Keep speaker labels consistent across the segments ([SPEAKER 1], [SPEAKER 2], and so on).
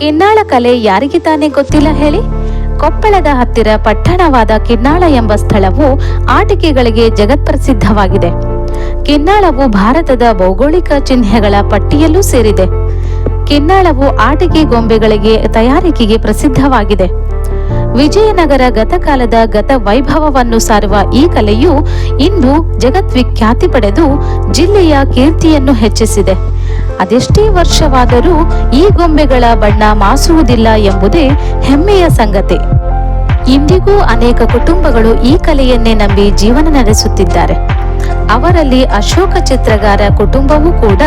[SPEAKER 1] ಕಿನ್ನಾಳ ಕಲೆ ಯಾರಿಗೆ ತಾನೇ ಗೊತ್ತಿಲ್ಲ ಹೇಳಿ? ಕೊಪ್ಪಳದ ಹತ್ತಿರ ಪಟ್ಟಣವಾದ ಕಿನ್ನಾಳ ಎಂಬ ಸ್ಥಳವು ಆಟಿಕೆಗಳಿಗೆ ಜಗತ್ಪ್ರಸಿದ್ಧವಾಗಿದೆ. ಕಿನ್ನಾಳವು ಭಾರತದ ಭೌಗೋಳಿಕ ಚಿಹ್ನೆಗಳ ಪಟ್ಟಿಯಲ್ಲೂ ಸೇರಿದೆ. ಕಿನ್ನಾಳವು ಆಟಿಕೆ ಗೊಂಬೆಗಳಿಗೆ ತಯಾರಿಕೆಗೆ ಪ್ರಸಿದ್ಧವಾಗಿದೆ. ವಿಜಯನಗರ ಗತಕಾಲದ ಗತ ವೈಭವವನ್ನು ಸಾರುವ ಈ ಕಲೆಯು ಇಂದು ಜಗದ್ವಿಖ್ಯಾತಿ ಪಡೆದು ಜಿಲ್ಲೆಯ ಕೀರ್ತಿಯನ್ನು ಹೆಚ್ಚಿಸಿದೆ. ಅದೆಷ್ಟೇ ವರ್ಷವಾದರೂ ಈ ಗೊಂಬೆಗಳ ಬಣ್ಣ ಮಾಸುವುದಿಲ್ಲ ಎಂಬುದೇ ಹೆಮ್ಮೆಯ ಸಂಗತಿ. ಇಂದಿಗೂ ಅನೇಕ ಕುಟುಂಬಗಳು ಈ ಕಲೆಯನ್ನೇ ನಂಬಿ ಜೀವನ ನಡೆಸುತ್ತಿದ್ದಾರೆ. ಅವರಲ್ಲಿ ಅಶೋಕ ಚಿತ್ರಗಾರ ಕುಟುಂಬವೂ ಕೂಡ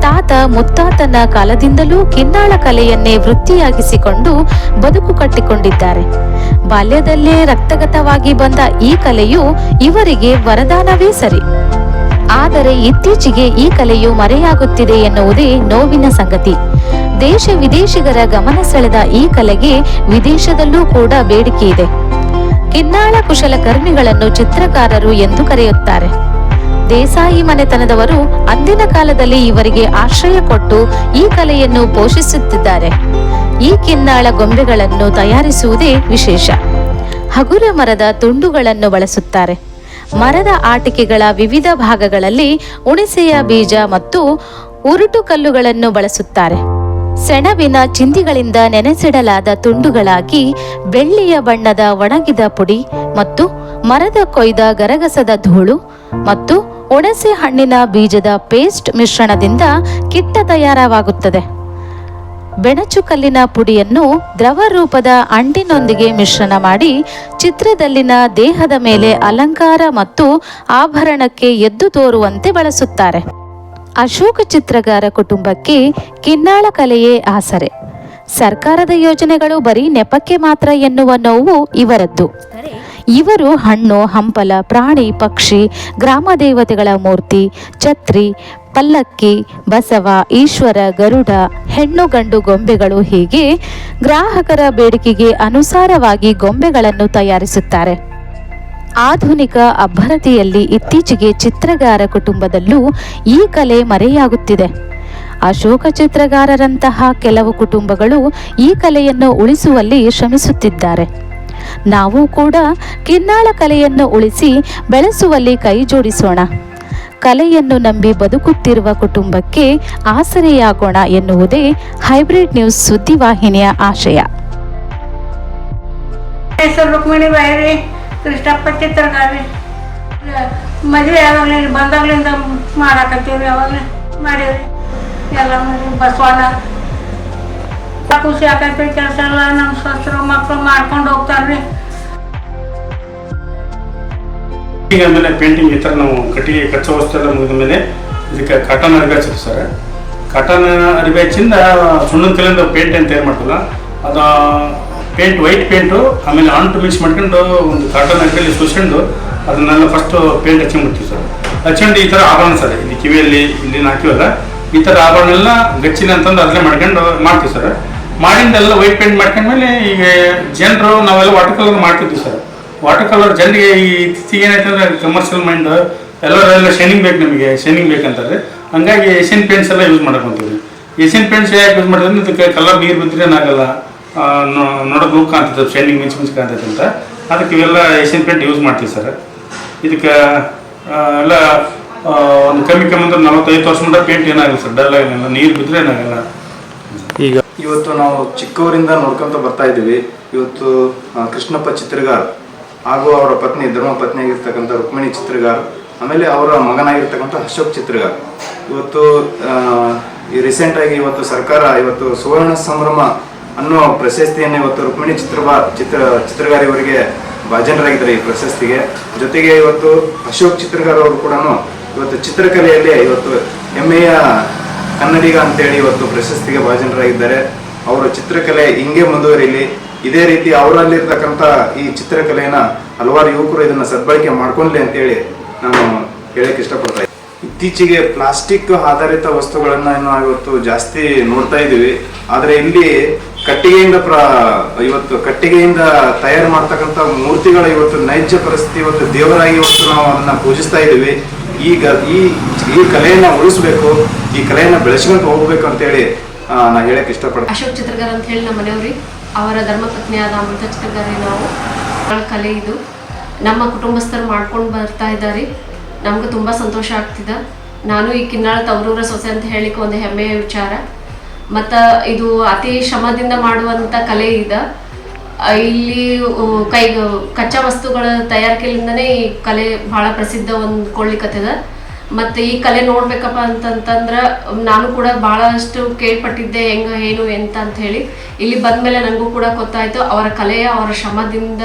[SPEAKER 1] ತಾತ ಮುತ್ತಾತನ ಕಾಲದಿಂದಲೂ ಕಿನ್ನಾಳ ಕಲೆಯನ್ನೇ ವೃತ್ತಿಯಾಗಿಸಿಕೊಂಡು ಬದುಕು ಕಟ್ಟಿಕೊಂಡಿದ್ದಾರೆ. ಬಾಲ್ಯದಲ್ಲೇ ರಕ್ತಗತವಾಗಿ ಬಂದ ಈ ಕಲೆಯು ಇವರಿಗೆ ವರದಾನವೇ ಸರಿ. ಆದರೆ ಇತ್ತೀಚೆಗೆ ಈ ಕಲೆಯು ಮರೆಯಾಗುತ್ತಿದೆ ಎನ್ನುವುದೇ ನೋವಿನ ಸಂಗತಿ. ದೇಶ ವಿದೇಶಿಗರ ಗಮನ ಸೆಳೆದ ಈ ಕಲೆಗೆ ವಿದೇಶದಲ್ಲೂ ಕೂಡ ಬೇಡಿಕೆ ಇದೆ. ಕಿನ್ನಾಳ ಕುಶಲಕರ್ಮಿಗಳನ್ನು ಚಿತ್ರಕಾರರು ಎಂದು ಕರೆಯುತ್ತಾರೆ. ದೇಸಾಯಿ ಮನೆತನದವರು ಅಂದಿನ ಕಾಲದಲ್ಲಿ ಇವರಿಗೆ ಆಶ್ರಯ ಕೊಟ್ಟು ಈ ಕಲೆಯನ್ನು ಪೋಷಿಸುತ್ತಿದ್ದಾರೆ. ಈ ಕಿನ್ನಾಳ ಗೊಂಬೆಗಳನ್ನು ತಯಾರಿಸುವುದೇ ವಿಶೇಷ. ಹಗುರ ಮರದ ತುಂಡುಗಳನ್ನು ಬಳಸುತ್ತಾರೆ. ಮರದ ಆಟಿಕೆಗಳ ವಿವಿಧ ಭಾಗಗಳಲ್ಲಿ ಉಣಿಸೆಯ ಬೀಜ ಮತ್ತು ಉರುಟು ಕಲ್ಲುಗಳನ್ನು ಬಳಸುತ್ತಾರೆ. ಸೆಣಬಿನ ಚಿಂದಿಗಳಿಂದ ನೆನೆಸಿಡಲಾದ ತುಂಡುಗಳಾಗಿ ಬೆಳ್ಳಿಯ ಬಣ್ಣದ ಒಣಗಿದ ಪುಡಿ ಮತ್ತು ಮರದ ಕೊಯ್ದ ಗರಗಸದ ಧೂಳು ಮತ್ತು ಒಣಸೆ ಹಣ್ಣಿನ ಬೀಜದ ಪೇಸ್ಟ್ ಮಿಶ್ರಣದಿಂದ ಕಿಟ್ಟ ತಯಾರವಾಗುತ್ತದೆ. ಬೆಣಚು ಕಲ್ಲಿನ ಪುಡಿಯನ್ನು ದ್ರವ ರೂಪದ ಅಂಟಿನೊಂದಿಗೆ ಮಿಶ್ರಣ ಮಾಡಿ ಚಿತ್ರದಲ್ಲಿನ ದೇಹದ ಮೇಲೆ ಅಲಂಕಾರ ಮತ್ತು ಆಭರಣಕ್ಕೆ ಎದ್ದು ತೋರುವಂತೆ ಬಳಸುತ್ತಾರೆ. ಅಶೋಕ ಚಿತ್ರಗಾರ ಕುಟುಂಬಕ್ಕೆ ಕಿನ್ನಾಳ ಕಲೆಯೇ ಆಸರೆ. ಸರ್ಕಾರದ ಯೋಜನೆಗಳು ಬರೀ ನೆಪಕ್ಕೆ ಮಾತ್ರ ಎನ್ನುವ ನೋವು ಇವರದ್ದು. ಇವರು ಹಣ್ಣು, ಹಂಪಲ, ಪ್ರಾಣಿ, ಪಕ್ಷಿ, ಗ್ರಾಮ ದೇವತೆಗಳ ಮೂರ್ತಿ, ಛತ್ರಿ ಪಲ್ಲಕ್ಕಿ, ಬಸವ, ಈಶ್ವರ, ಗರುಡ, ಹೆಣ್ಣು, ಗಂಡು ಗೊಂಬೆಗಳು ಹೀಗೆ ಗ್ರಾಹಕರ ಬೇಡಿಕೆಗೆ ಅನುಸಾರವಾಗಿ ಗೊಂಬೆಗಳನ್ನು ತಯಾರಿಸುತ್ತಾರೆ. ಆಧುನಿಕ ಅಭ್ಯರತಿಯಲ್ಲಿ ಇತ್ತೀಚೆಗೆ ಚಿತ್ರಗಾರ ಕುಟುಂಬದಲ್ಲೂ ಈ ಕಲೆ ಮರೆಯಾಗುತ್ತಿದೆ. ಅಶೋಕ ಚಿತ್ರಗಾರರಂತಹ ಕೆಲವು ಕುಟುಂಬಗಳು ಈ ಕಲೆಯನ್ನು ಉಳಿಸುವಲ್ಲಿ ಶ್ರಮಿಸುತ್ತಿದ್ದಾರೆ. ನಾವು ಕೂಡ ಕಿನ್ನಾಳ ಕಲೆಯನ್ನು ಉಳಿಸಿ ಬೆಳೆಸುವಲ್ಲಿ ಕೈ ಜೋಡಿಸೋಣ. ಕಲೆಯನ್ನು ನಂಬಿ ಬದುಕುತ್ತಿರುವ ಕುಟುಂಬಕ್ಕೆ ಆಸರೆಯಾಗೋಣ ಎನ್ನುವುದೇ ಹೈಬ್ರಿಡ್ ನ್ಯೂಸ್ ಸುದ್ದಿವಾಹಿನಿಯ ಆಶಯ.
[SPEAKER 2] ರುಕ್ಮಿಣಿ ಬಾಯಿ ಕೃಷ್ಣಪ್ಪ ಚಿತ್ರಗಾರಿ ಮದುವೆ ಯಾವಾಗಲೇ ಬಂದಾಗ್ಲಿಂದ ಮಾಡಾಕತ್ತೀವ್ರಿ ಯಾವಾಗಲೇ ಮಾಡೀವ್ರಿ. ಎಲ್ಲ ಬಸವಣ್ಣ. ಖುಷಿ ಆಕೈತಿ ಕೆಲಸ ಎಲ್ಲ ನಮ್ಮ ಸೊಸರು ಮಕ್ಕಳು ಮಾಡ್ಕೊಂಡು ಹೋಗ್ತಾರ್ರಿ.
[SPEAKER 3] ಈಗ ಆಮೇಲೆ ಪೇಂಟಿಂಗ್ ಈ ಥರ ನಾವು ಕಟ್ಟಿಗೆ ಕಚ್ಚಾ ವಸ್ತು ಎಲ್ಲ ಮುಗಿದ ಮೇಲೆ ಇದಕ್ಕೆ ಕಾಟನ್ ಅರಿವೆ ಸರ್ ಕಾಟನ್ ಅರಿವೆ ಹಚ್ಚಿಂದ ಸುಣ್ಣದ ಕಲ್ಲಿಂದ ಪೇಂಟ್ ಅಂತ ಏನು ಮಾಡ್ತಲ್ಲ ಅದು ಪೇಂಟ್ ವೈಟ್ ಪೇಂಟು ಆಮೇಲೆ ಅಂಟು ಮಿಕ್ಸ್ ಮಾಡ್ಕೊಂಡು ಒಂದು ಕಾಟನ್ ಅರಿವೆಯಲ್ಲಿ ಸುಸ್ಕೊಂಡು ಅದನ್ನೆಲ್ಲ ಫಸ್ಟು ಪೇಂಟ್ ಹಚ್ಕೊಂಡ್ಬಿಡ್ತೀವಿ ಸರ್. ಹಚ್ಕೊಂಡು ಈ ಥರ ಆಭರಣ ಸರ್, ಇಲ್ಲಿ ಕಿವಿಯಲ್ಲಿ, ಇಲ್ಲಿ ಹಾಕಿವಲ್ಲ ಈ ಥರ ಆಭರಣ ಎಲ್ಲ ಗಚ್ಚಿನ ಅಂತಂದು ಅದನ್ನೇ ಮಾಡ್ಕೊಂಡು ಮಾಡ್ತೀವಿ ಸರ್. ಮಾಡಿಂದೆಲ್ಲ ವೈಟ್ ಪೇಂಟ್ ಮಾಡ್ಕೊಂಡ್ಮೇಲೆ ಈಗ ಜನರು ನಾವೆಲ್ಲ ವಾಟರ್ ಕಲರ್ ಮಾಡ್ತಿದ್ವಿ ಸರ್. ವಾಟರ್ ಕಲರ್ ಜನರಿಗೆ ಈ ಏನಾಯ್ತಂದ್ರೆ ಕಮರ್ಷಿಯಲ್ ಮೈಂಡ್ ಎಲ್ಲರೆಲ್ಲ ಶೈನಿಂಗ್ ಬೇಕು ನಮಗೆ ಶೈನಿಂಗ್ ಬೇಕಂತಾರೆ. ಹಂಗಾಗಿ ಏಷ್ಯನ್ ಪೇಂಟ್ಸ್ ಎಲ್ಲ ಯೂಸ್ ಮಾಡಕೊಂತೀವಿ ಏಷ್ಯನ್ ಪೇಂಟ್ಸ್ ಯಾಕೆ ಯೂಸ್ ಮಾಡಿದ್ರೆ ಇದಕ್ಕೆ ಕಲರ್ ನೀರು ಬಿದ್ದರೆ ಏನಾಗಲ್ಲ. ನೋಡೋದು ಲುಕ್ ಕಾಣ್ತದೆ ಶೈನಿಂಗ್ ಮಿಂಚು ಮಿಂಚ್ ಕಾಣ್ತೈತೆ ಅಂತ. ಅದಕ್ಕೆ ಇವೆಲ್ಲ ಏಷ್ಯನ್ ಪೇಂಟ್ ಯೂಸ್ ಮಾಡ್ತೀವಿ ಸರ್. ಇದಕ್ಕೆ ಎಲ್ಲ ಒಂದು ಕಮ್ಮಿ ಕಮ್ಮಿ ಅಂದ್ರೆ ನಲವತ್ತೈದು ವರ್ಷ ಮುಂದೆ ಪೇಂಟ್ ಏನಾಗಲ್ಲ ಸರ್. ಡಲ್ ಆಗಿಲ್ಲ ನೀರು ಬಿದ್ದರೆ ಏನಾಗಲ್ಲ.
[SPEAKER 4] ಈಗ ಇವತ್ತು ನಾವು ಚಿಕ್ಕವರಿಂದ ನೋಡ್ಕೊಂತ ಬರ್ತಾ ಇದ್ದೀವಿ. ಇವತ್ತು ಕೃಷ್ಣಪ್ಪ ಚಿತ್ರಗಾರ್ ಹಾಗೂ ಅವರ ಪತ್ನಿ, ಧರ್ಮಪತ್ನಿಯಾಗಿರ್ತಕ್ಕಂಥ ರುಕ್ಮಿಣಿ ಚಿತ್ರಗಾರ, ಆಮೇಲೆ ಅವರ ಮಗನಾಗಿರ್ತಕ್ಕಂಥ ಅಶೋಕ್ ಚಿತ್ರಗಾರ. ಇವತ್ತು ಈ ರೀಸೆಂಟ್ ಆಗಿ ಇವತ್ತು ಸರ್ಕಾರ ಇವತ್ತು ಸುವರ್ಣ ಸಂಭ್ರಮ ಅನ್ನೋ ಪ್ರಶಸ್ತಿಯನ್ನು ಇವತ್ತು ರುಕ್ಮಿಣಿ ಚಿತ್ರಬಾ ಚಿತ್ರ, ಚಿತ್ರಗಾರಿಯವರಿಗೆ ಭಾಜನರಾಗಿದ್ದಾರೆ ಈ ಪ್ರಶಸ್ತಿಗೆ. ಜೊತೆಗೆ ಇವತ್ತು ಅಶೋಕ್ ಚಿತ್ರಗಾರ ಅವರು ಕೂಡ ಇವತ್ತು ಚಿತ್ರಕಲೆಯಲ್ಲಿ ಇವತ್ತು ಹೆಮ್ಮೆಯ ಕನ್ನಡಿಗ ಅಂತೇಳಿ ಇವತ್ತು ಪ್ರಶಸ್ತಿಗೆ ಭಾಜನರಾಗಿದ್ದಾರೆ. ಅವರ ಚಿತ್ರಕಲೆ ಹಿಂಗೆ ಮುಂದುವರಿಲಿ ಇದೇ ರೀತಿ ಅವರಲ್ಲಿರ್ತಕ್ಕಂಥ ಈ ಚಿತ್ರಕಲೆಯನ್ನ ಹಲವಾರು ಯುವಕರು ಇದನ್ನ ಸದ್ಬಳಕೆ ಮಾಡ್ಕೊಂಡ್ಲಿ ಅಂತೇಳಿ ನಾನು ಹೇಳಕ್ ಇಷ್ಟಪಡ್ತಾ. ಇತ್ತೀಚೆಗೆ ಪ್ಲಾಸ್ಟಿಕ್ ಆಧಾರಿತ ವಸ್ತುಗಳನ್ನ ಇವತ್ತು ಜಾಸ್ತಿ ನೋಡ್ತಾ ಇದ್ದೀವಿ. ಆದ್ರೆ ಇಲ್ಲಿ ಕಟ್ಟಿಗೆಯಿಂದ ಪ್ರ ಇವತ್ತು ಕಟ್ಟಿಗೆಯಿಂದ ತಯಾರು ಮಾಡ್ತಕ್ಕಂಥ ಮೂರ್ತಿಗಳ ಇವತ್ತು ನೈಜ ಪರಿಸ್ಥಿತಿ ಇವತ್ತು ದೇವರಾಗಿ ಇವತ್ತು ನಾವು ಅದನ್ನ ಪೂಜಿಸ್ತಾ ಇದ್ದೀವಿ. ಈಗ ಈ ಈ ಕಲೆಯನ್ನ ಉಳಿಸ್ಬೇಕು ಈ ಕಲೆಯನ್ನ ಬೆಳೆಸ್ಕೊಂಡು ಹೋಗ್ಬೇಕು ಅಂತೇಳಿ ಆ, ನಾ ಹೇಳಕ್ ಇಷ್ಟಪಡ್ತೀನಿ.
[SPEAKER 5] ಅಶೋಕ್ ಚಿತ್ರಗಾರ ಅಂತ ಹೇಳಿ ನಮ್ಮ ಮನೆಯವ್ರಿ ಅವರ ಧರ್ಮಪತ್ನಿಯಾದ ಅಮೃತ ನಾವು. ಕಲೆ ಇದು. ನಮ್ಮ ಕುಟುಂಬಸ್ಥರು ಮಾಡ್ಕೊಂಡು ಬರ್ತಾ ಇದ್ದಾರೆ. ನಮ್ಗೆ ತುಂಬ ಸಂತೋಷ ಆಗ್ತಿದೆ. ನಾನು ಈ ಕಿನ್ನಾಳ ತವರೂರ ಸೊಸೆ ಅಂತ ಹೇಳಿಕ್ಕೆ ಒಂದು ಹೆಮ್ಮೆಯ ವಿಚಾರ. ಮತ್ತು ಇದು ಅತಿ ಶ್ರಮದಿಂದ ಮಾಡುವಂಥ ಕಲೆ ಇದೆ. ಇಲ್ಲಿ ಕೈ, ಕಚ್ಚಾ ವಸ್ತುಗಳ ತಯಾರಿಕೆಯಿಂದನೇ ಈ ಕಲೆ ಭಾಳ ಪ್ರಸಿದ್ಧ ಹೊಂದ್ಕೊಳ್ಳಿಕತ್ತದ. ಮತ್ತು ಈ ಕಲೆ ನೋಡ್ಬೇಕಪ್ಪ ಅಂತಂತಂದ್ರೆ ನಾನು ಕೂಡ ಭಾಳಷ್ಟು ಕೇಳ್ಪಟ್ಟಿದ್ದೆ ಹೆಂಗ, ಏನು, ಎಂತ ಅಂತ ಹೇಳಿ. ಇಲ್ಲಿ ಬಂದ್ಮೇಲೆ ನನಗೂ ಕೂಡ ಗೊತ್ತಾಯ್ತು, ಅವರ ಕಲೆಯ, ಅವರ ಶ್ರಮದಿಂದ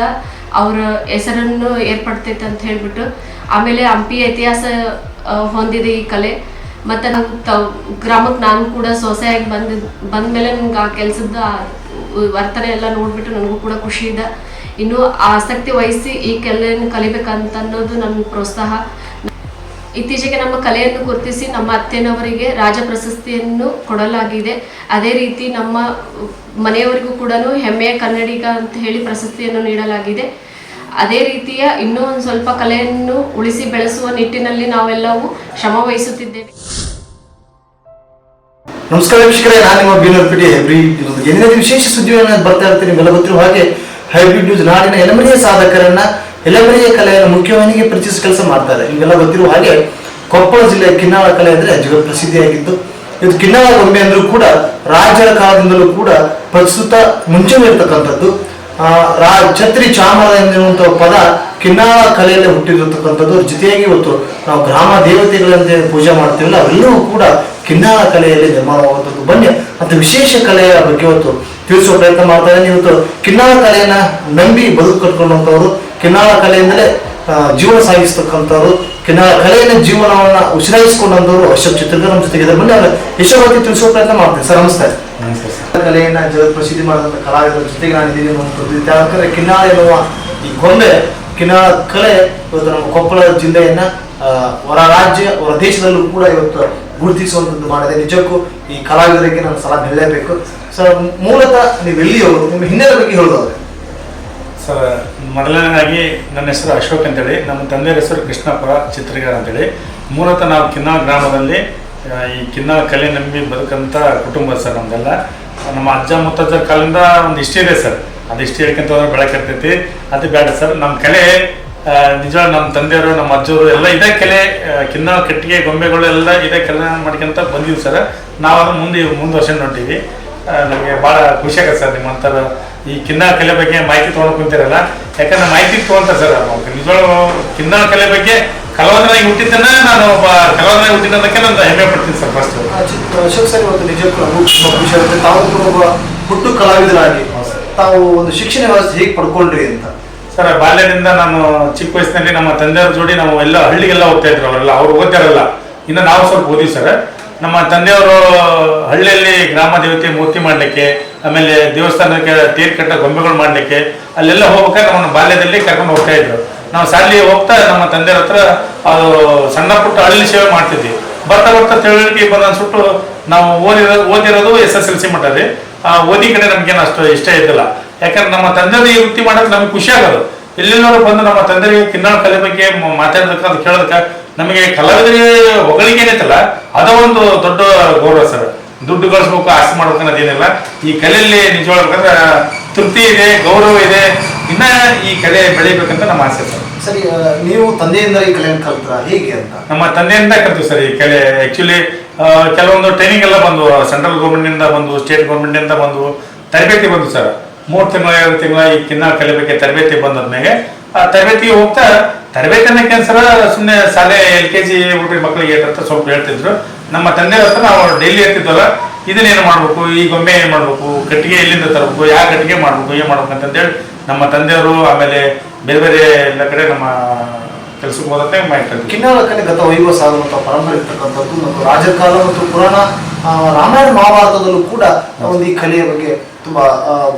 [SPEAKER 5] ಅವರ ಹೆಸರನ್ನು ಏರ್ಪಡ್ತೈತೆ ಅಂತ ಹೇಳ್ಬಿಟ್ಟು. ಆಮೇಲೆ ಹಂಪಿ ಇತಿಹಾಸ ಹೊಂದಿದೆ ಈ ಕಲೆ. ಮತ್ತು ನಂಗೆ ತ ಗ್ರಾಮಕ್ಕೆ ನಾನು ಕೂಡ ಸೊಸೆಯಾಗಿ ಬಂದ ಮೇಲೆ ನನಗೆ ಆ ಕೆಲಸದ ವರ್ತನೆ ಎಲ್ಲ ನೋಡ್ಬಿಟ್ಟು ನನಗೂ ಕೂಡ ಖುಷಿ ಇದೆ. ಇನ್ನು ಆಸಕ್ತಿ ವಹಿಸಿ ಈ ಕಲೆಯನ್ನು ಕಲಿಬೇಕಂತ ಅನ್ನೋದು ನನ್ನ ಪ್ರೋತ್ಸಾಹ. ಇತ್ತೀಚೆಗೆ ನಮ್ಮ ಕಲೆಯನ್ನು ಗುರುತಿಸಿ ನಮ್ಮ ಅತ್ತೆನವರಿಗೆ ರಾಜ ಪ್ರಶಸ್ತಿಯನ್ನು ಕೊಡಲಾಗಿದೆ. ಅದೇ ರೀತಿ ನಮ್ಮ ಮನೆಯವರಿಗೂ ಕೂಡ ಹೆಮ್ಮೆಯ ಕನ್ನಡಿಗ ಅಂತ ಹೇಳಿ ಪ್ರಶಸ್ತಿಯನ್ನು ನೀಡಲಾಗಿದೆ. ಅದೇ ರೀತಿಯ ಇನ್ನೂ ಒಂದು ಸ್ವಲ್ಪ ಕಲೆಯನ್ನು ಉಳಿಸಿ ಬೆಳೆಸುವ ನಿಟ್ಟಿನಲ್ಲಿ ನಾವೆಲ್ಲವೂ ಶ್ರಮ ವಹಿಸುತ್ತಿದ್ದೇವೆ.
[SPEAKER 6] ನಮಸ್ಕಾರ ವೀಕ್ಷಕರೇ, ನಾನು ನಿಮ್ಮ ಬೀನೂರ್ ಪಿಟಿ ಹೈಬ್ರಿಡ್ ವಿಶೇಷ ಸುದ್ದಿಗಳನ್ನು ಬರ್ತಾ ಇರ್ತೀನಿ. ಹಾಗೆ ಹೈಬ್ರಿಡ್ ನ್ಯೂಸ್ ನಾಡಿನ ಎಲ್ಲಮನೆಯ ಸಾಧಕರನ್ನ ಎಲೆಮರೆಯ ಕಲೆಯನ್ನು ಮುಖ್ಯವಾಗಿ ಪರಿಚಯಿಸ ಕೆಲಸ ಮಾಡ್ತಾರೆ. ನಿಮಗೆಲ್ಲ ಗೊತ್ತಿರುವ ಹಾಗೆ ಕೊಪ್ಪಳ ಜಿಲ್ಲೆಯ ಕಿನ್ನಾಳ ಕಲೆ ಅಂದ್ರೆ ಜಗತ್ ಪ್ರಸಿದ್ಧಿಯಾಗಿದ್ದು. ಇದು ಕಿನ್ನಾಳ ಗೊಂಬೆ ಅಂದ್ರೂ ಕೂಡ ರಾಜರ ಕಾಲದಿಂದಲೂ ಕೂಡ ಪ್ರಸ್ತುತ ಮುಂಚೆನೇ ಇರ್ತಕ್ಕಂಥದ್ದು. ಆ, ರಾ ಛತ್ರಿ ಚಾಮರ ಎನ್ನುವಂಥ ಪದ ಕಿನ್ನಾಳ ಕಲೆಯಲ್ಲಿ ಹುಟ್ಟಿರತಕ್ಕಂಥದ್ದು. ಜೊತೆಯಾಗಿ ಇವತ್ತು ನಾವು ಗ್ರಾಮ ದೇವತೆಗಳಂತೆ ಪೂಜೆ ಮಾಡ್ತೀವಲ್ಲ ಅವೆಲ್ಲವೂ ಕೂಡ ಕಿನ್ನಾಳ ಕಲೆಯಲ್ಲಿ ನಿರ್ಮಾಣವಾಗುವಂಥದ್ದು. ಬನ್ನಿ ಅಂತ ವಿಶೇಷ ಕಲೆಯ ಬಗ್ಗೆ ಇವತ್ತು ತಿಳಿಸುವ ಪ್ರಯತ್ನ ಮಾಡ್ತಾರೆ. ಇವತ್ತು ಕಿನ್ನಾಳ ಕಲೆಯನ್ನ ನಂಬಿ ಬದುಕು ಕಟ್ಕೊಂಡಂಥವ್ರು ಕಿನ್ನಾಳ ಕಲೆಯಿಂದಲೇ ಜೀವನ ಸಾಗಿಸ್ತಕ್ಕಂಥವ್ರು ಕಿನ್ನಾಳ ಕಲೆಯನ್ನ ಜೀವನವನ್ನ ಉಸಿರಾಯಿಸಿಕೊಂಡಂಥವ್ರು ಅಶೋಕ್ ಚಿತ್ರದ ನಮ್ಮ ಜೊತೆಗೆ ಇದ್ರೆ ಬನ್ನಿ ಅವ್ರ ಬಗ್ಗೆ ತಿಳಿಸೋ ಪ್ರಯತ್ನ ಮಾಡ್ತೀನಿ. ಸರ್ ನಮಸ್ತೆ. ಕಲೆಯನ್ನ ಜಗತ್ ಪ್ರಸಿದ್ಧಿ ಮಾಡಿದಂಥ ಕಲಾವಿದರ ಜೊತೆಗೆ ನಾನು ಇದ್ದೀನಿ ಅನ್ನುವಂಥದ್ದು ಯಾಕಂದ್ರೆ ಕಿನ್ನಾಳ ಎನ್ನುವ ಈ ಗೊಂಬೆ ಕಿನ್ನಾಳ ಕಲೆ ಇವತ್ತು ನಮ್ಮ ಕೊಪ್ಪಳ ಜಿಲ್ಲೆಯನ್ನ ಹೊರ ರಾಜ್ಯ ಹೊರ ದೇಶದಲ್ಲೂ ಕೂಡ ಇವತ್ತು ಗುರುತಿಸುವಂಥದ್ದು ಮಾಡಿದೆ. ನಿಜಕ್ಕೂ ಈ ಕಲಾವಿದರಿಗೆ ನಾನು ಸಲ ಹೇಳಲೇಬೇಕು. ಸರ್ ಮೂಲತಃ ನೀವು ಎಲ್ಲಿಯವರು ನಿಮ್ಮ ಹಿನ್ನೆಲೆ ಬಗ್ಗೆ ಹೇಳೋದಾದ್ರೆ.
[SPEAKER 3] ಸರ್ ಮೊದಲನೇದಾಗಿ ನನ್ನ ಹೆಸರು ಅಶೋಕ್ ಅಂತೇಳಿ, ನಮ್ಮ ತಂದೆಯ ಹೆಸರು ಕೃಷ್ಣಪ್ಪ ಚಿತ್ರಗಾರ ಅಂತೇಳಿ. ಮೂಲತಃ ನಾವು ಕಿನ್ನಾಳ ಗ್ರಾಮದಲ್ಲಿ ಈ ಕಿನ್ನಾಳ ಕಲೆ ನಂಬಿ ಬದುಕಂತ ಕುಟುಂಬ ಸರ್ ನಮ್ದೆಲ್ಲ. ನಮ್ಮ ಅಜ್ಜ ಮುತ್ತಜ್ಜರ ಕಾಲದಿಂದ ಒಂದು ಇಷ್ಟ ಇದೆ ಸರ್. ಅದು ಇಷ್ಟ ಹೇಳ್ಕೊಂತ ಹೋದ್ರೆ ಬೆಳಕಿರ್ತೈತಿ ಅದು ಬೇಡ ಸರ್. ನಮ್ಮ ಕಲೆ ನಿಜ ನಮ್ಮ ತಂದೆಯವರು, ನಮ್ಮ ಅಜ್ಜವರು ಎಲ್ಲ ಇದೇ ಕಲೆ ಕಿನ್ನ ಕಟ್ಟಿಗೆ ಗೊಂಬೆಗಳು ಎಲ್ಲ ಇದೇ ಕಲೆ ಮಾಡ್ಕೊಂತ ಬಂದಿವಿ ಸರ್. ನಾವು ಅದನ್ನು ಮುಂದೆ ಮುಂದುವರ್ಸ್ಕೊಂಡು ನೋಡ್ತೀವಿ. ನಮಗೆ ಭಾಳ ಖುಷಿ ಆಗತ್ತೆ ಸರ್ ನಿಮ್ಮಂಥರ ಈ ಕಿನ್ನಾಳ ಕಲೆ ಬಗ್ಗೆ ಮಾಹಿತಿ ತೊಗೊಂಡು ಕುಂತಿರಲ್ಲ? ಯಾಕಂದ್ರೆ ಮಾಹಿತಿ ತೊಗೊಂತಾರೆ ಸರ್ ನಿಜವಾಗ ಕಿನ್ನಾಳ ಕಲೆ ಬಗ್ಗೆ ಕಲಾವಿದನಾಗಿ ಹುಟ್ಟಿದ್ದನ್ನ ನಾನು ಒಬ್ಬ ಕಲಾವಿದನಾಗಿ ಹುಟ್ಟಿದ್ದಕ್ಕೆ ನಾನು ಹೆಮ್ಮೆ ಪಡ್ತೀನಿ ಸರ್ ಫಸ್ಟ್
[SPEAKER 6] ಅಶೋಕ್ ಸರ್ ಇವತ್ತು ನಿಜಕ್ಕೂ ನಮಗೂ ತುಂಬ ಖುಷಿ ಆಗುತ್ತೆ. ತಾವು ಕೂಡ ಒಬ್ಬ ಹುಟ್ಟು ಕಲಾವಿದರಾಗಿ ತಾವು ಒಂದು ಶಿಕ್ಷಣ ವ್ಯವಸ್ಥೆ ಹೇಗೆ ಪಡ್ಕೊಂಡ್ರಿ ಅಂತ?
[SPEAKER 3] ಸರ್ ಬಾಲ್ಯದಿಂದ ನಾನು ಚಿಕ್ಕ ವಯಸ್ಸಿನಲ್ಲಿ ನಮ್ಮ ತಂದೆಯವ್ರ ಜೋಡಿ ನಾವು ಎಲ್ಲ ಹಳ್ಳಿಗೆಲ್ಲ ಹೋಗ್ತಾ ಇದ್ರು ಅವರೆಲ್ಲ ಅವ್ರು ಓದ್ತಾರಲ್ಲ ಇನ್ನು ನಾವು ಸ್ವಲ್ಪ ಓದಿವಿ ಸರ್. ನಮ್ಮ ತಂದೆಯವರು ಹಳ್ಳಿಯಲ್ಲಿ ಗ್ರಾಮ ದೇವತೆ ಮೂರ್ತಿ ಮಾಡಲಿಕ್ಕೆ, ಆಮೇಲೆ ದೇವಸ್ಥಾನಕ್ಕೆ ತೇರು ಗೊಂಬೆಗಳು ಮಾಡಲಿಕ್ಕೆ, ಅಲ್ಲೆಲ್ಲ ಹೋಗ್ಬೇಕಾದ್ರೆ ನಮ್ಮನ್ನು ಬಾಲ್ಯದಲ್ಲಿ ಕರ್ಕೊಂಡು ಹೋಗ್ತಾ ಇದ್ರು. ನಾವು ಶಾಲೆಗೆ ಹೋಗ್ತಾ ನಮ್ಮ ತಂದೆಯವ್ರ ಹತ್ರ, ಅದು ಸಣ್ಣ ಪುಟ್ಟ ಹಳ್ಳಿ ಸೇವೆ ಮಾಡ್ತಿದ್ವಿ. ಬರ್ತಾ ಬರ್ತಾ ತಿಳುವಳಿಕೆ ಬಂದ ಅನ್ಸ್ಬಿಟ್ಟು ನಾವು ಓದಿರೋ, ಓದಿರೋದು ಎಸ್ ಎಸ್ ಎಲ್ ಸಿ ಮಟ್ಟಲ್ಲಿ ಆ ಓದಿ ಕಡೆ ನಮ್ಗೇನು ಅಷ್ಟು ಇಷ್ಟ ಇದ್ದಿಲ್ಲ. ಯಾಕಂದ್ರೆ ನಮ್ಮ ತಂದೆಯವ್ರು ಈ ವೃತ್ತಿ ಮಾಡೋದು ನಮ್ಗೆ ಖುಷಿ ಆಗೋದು. ಎಲ್ಲೆಲ್ಲರೂ ಬಂದು ನಮ್ಮ ತಂದೆಯವರಿಗೆ ಕಿನ್ನಾಳ ಕಲೆ ಬಗ್ಗೆ ಮಾತಾಡೋದಕ್ಕೆ, ಅದು ಕೇಳೋದಕ್ಕೆ ನಮಗೆ ಕಲಾವಿದರಿಗೆ ಹೊಗಳಿಕೆ ಏನೈತಲ್ಲ ಅದ ಒಂದು ದೊಡ್ಡ ಗೌರವ ಸರ್. ದುಡ್ಡು ಗಳಿಸ್ಬೇಕು ಆಸೆ ಮಾಡ್ಬೇಕು ಅನ್ನೋದೇನಿಲ್ಲ. ಈ ಕಲೆಯಲ್ಲಿ ನಿಜವಾಗ್ಬೇಕಂದ್ರೆ ತೃಪ್ತಿ ಇದೆ ಗೌರವ ಇದೆ ಇನ್ನ ಈ ಕಲೆ ಬೆಳಿಬೇಕಂತ ನಮ್ಮ ಆಸೆ ಸರ್.
[SPEAKER 6] ಸರಿ ನೀವು ತಂದೆಯಿಂದ ಈ ಕಲೆಯನ್ನು ಕಲ್ತ್ರ? ಹೇಗೆ ಅಂತ?
[SPEAKER 3] ನಮ್ಮ ತಂದೆಯಿಂದ ಕಲ್ತೀವಿ ಸರ್ ಈ ಕಲೆ. ಆಕ್ಚುಲಿ ಕೆಲವೊಂದು ಟ್ರೈನಿಂಗ್ ಎಲ್ಲ ಬಂದು ಸೆಂಟ್ರಲ್ ಗೌರ್ಮೆಂಟಿಂದ ಬಂದು ಸ್ಟೇಟ್ ಗೌರ್ಮೆಂಟಿಂದ ಬಂದು ತರಬೇತಿ ಬಂದು ಸರ್. ಮೂರು ತಿಂಗಳ ಎರಡು ತಿಂಗಳ ಈ ಕಿನ್ನ ಕಲಿಬೇಕೆ ತರಬೇತಿ ಬಂದದ್ಮೇಲೆ ಆ ತರಬೇತಿಗೆ ಹೋಗ್ತಾ ತರಬೇತಿ ಅನ್ನೋ ಸರ ಸುಮ್ಮನೆ ಶಾಲೆ ಎಲ್ ಕೆ ಜಿ ಹುಡುಗರ ಮಕ್ಕಳಿಗೆ ಅಂತ ಸ್ವಲ್ಪ ಹೇಳ್ತಿದ್ರು. ನಮ್ಮ ತಂದೆ ಹತ್ರ ನಾವು ಡೈಲಿ ಹೇಳ್ತಿದ್ವಲ್ಲ ಇದನ್ನೇನು ಮಾಡ್ಬೇಕು ಈ ಗೊಂಬೆ ಏನು ಮಾಡ್ಬೇಕು ಕಟ್ಟಿಗೆ ಎಲ್ಲಿಂದ ತರಬೇಕು ಯಾವ ಕಟ್ಟಿಗೆ ಮಾಡ್ಬೇಕು ಏನು ಮಾಡ್ಬೇಕು ಅಂತಂದೇಳಿ ನಮ್ಮ ತಂದೆಯವರು ಆಮೇಲೆ ಬೇರೆ ಬೇರೆ ಎಲ್ಲ ಕಡೆ ನಮ್ಮ ಕೆಲಸಕ್ಕೆ ಹೋದಂತೆ ಮಾಡ್ತಾರೆ
[SPEAKER 6] ಕಿನ್ನಾಳ ಕಲೆ ಗತ ವೈಭವ ಸಾಗುವಂತ ಪರಂಪರೆ ಇರ್ತಕ್ಕಂಥದ್ದು ಮತ್ತು ರಾಜಕಾಲ ಮತ್ತು ಪುರಾಣ ರಾಮಾಯಣ ಮಹಾಭಾರತದಲ್ಲೂ ಕೂಡ ಒಂದು ಈ ಕಲೆಯ ಬಗ್ಗೆ ತುಂಬಾ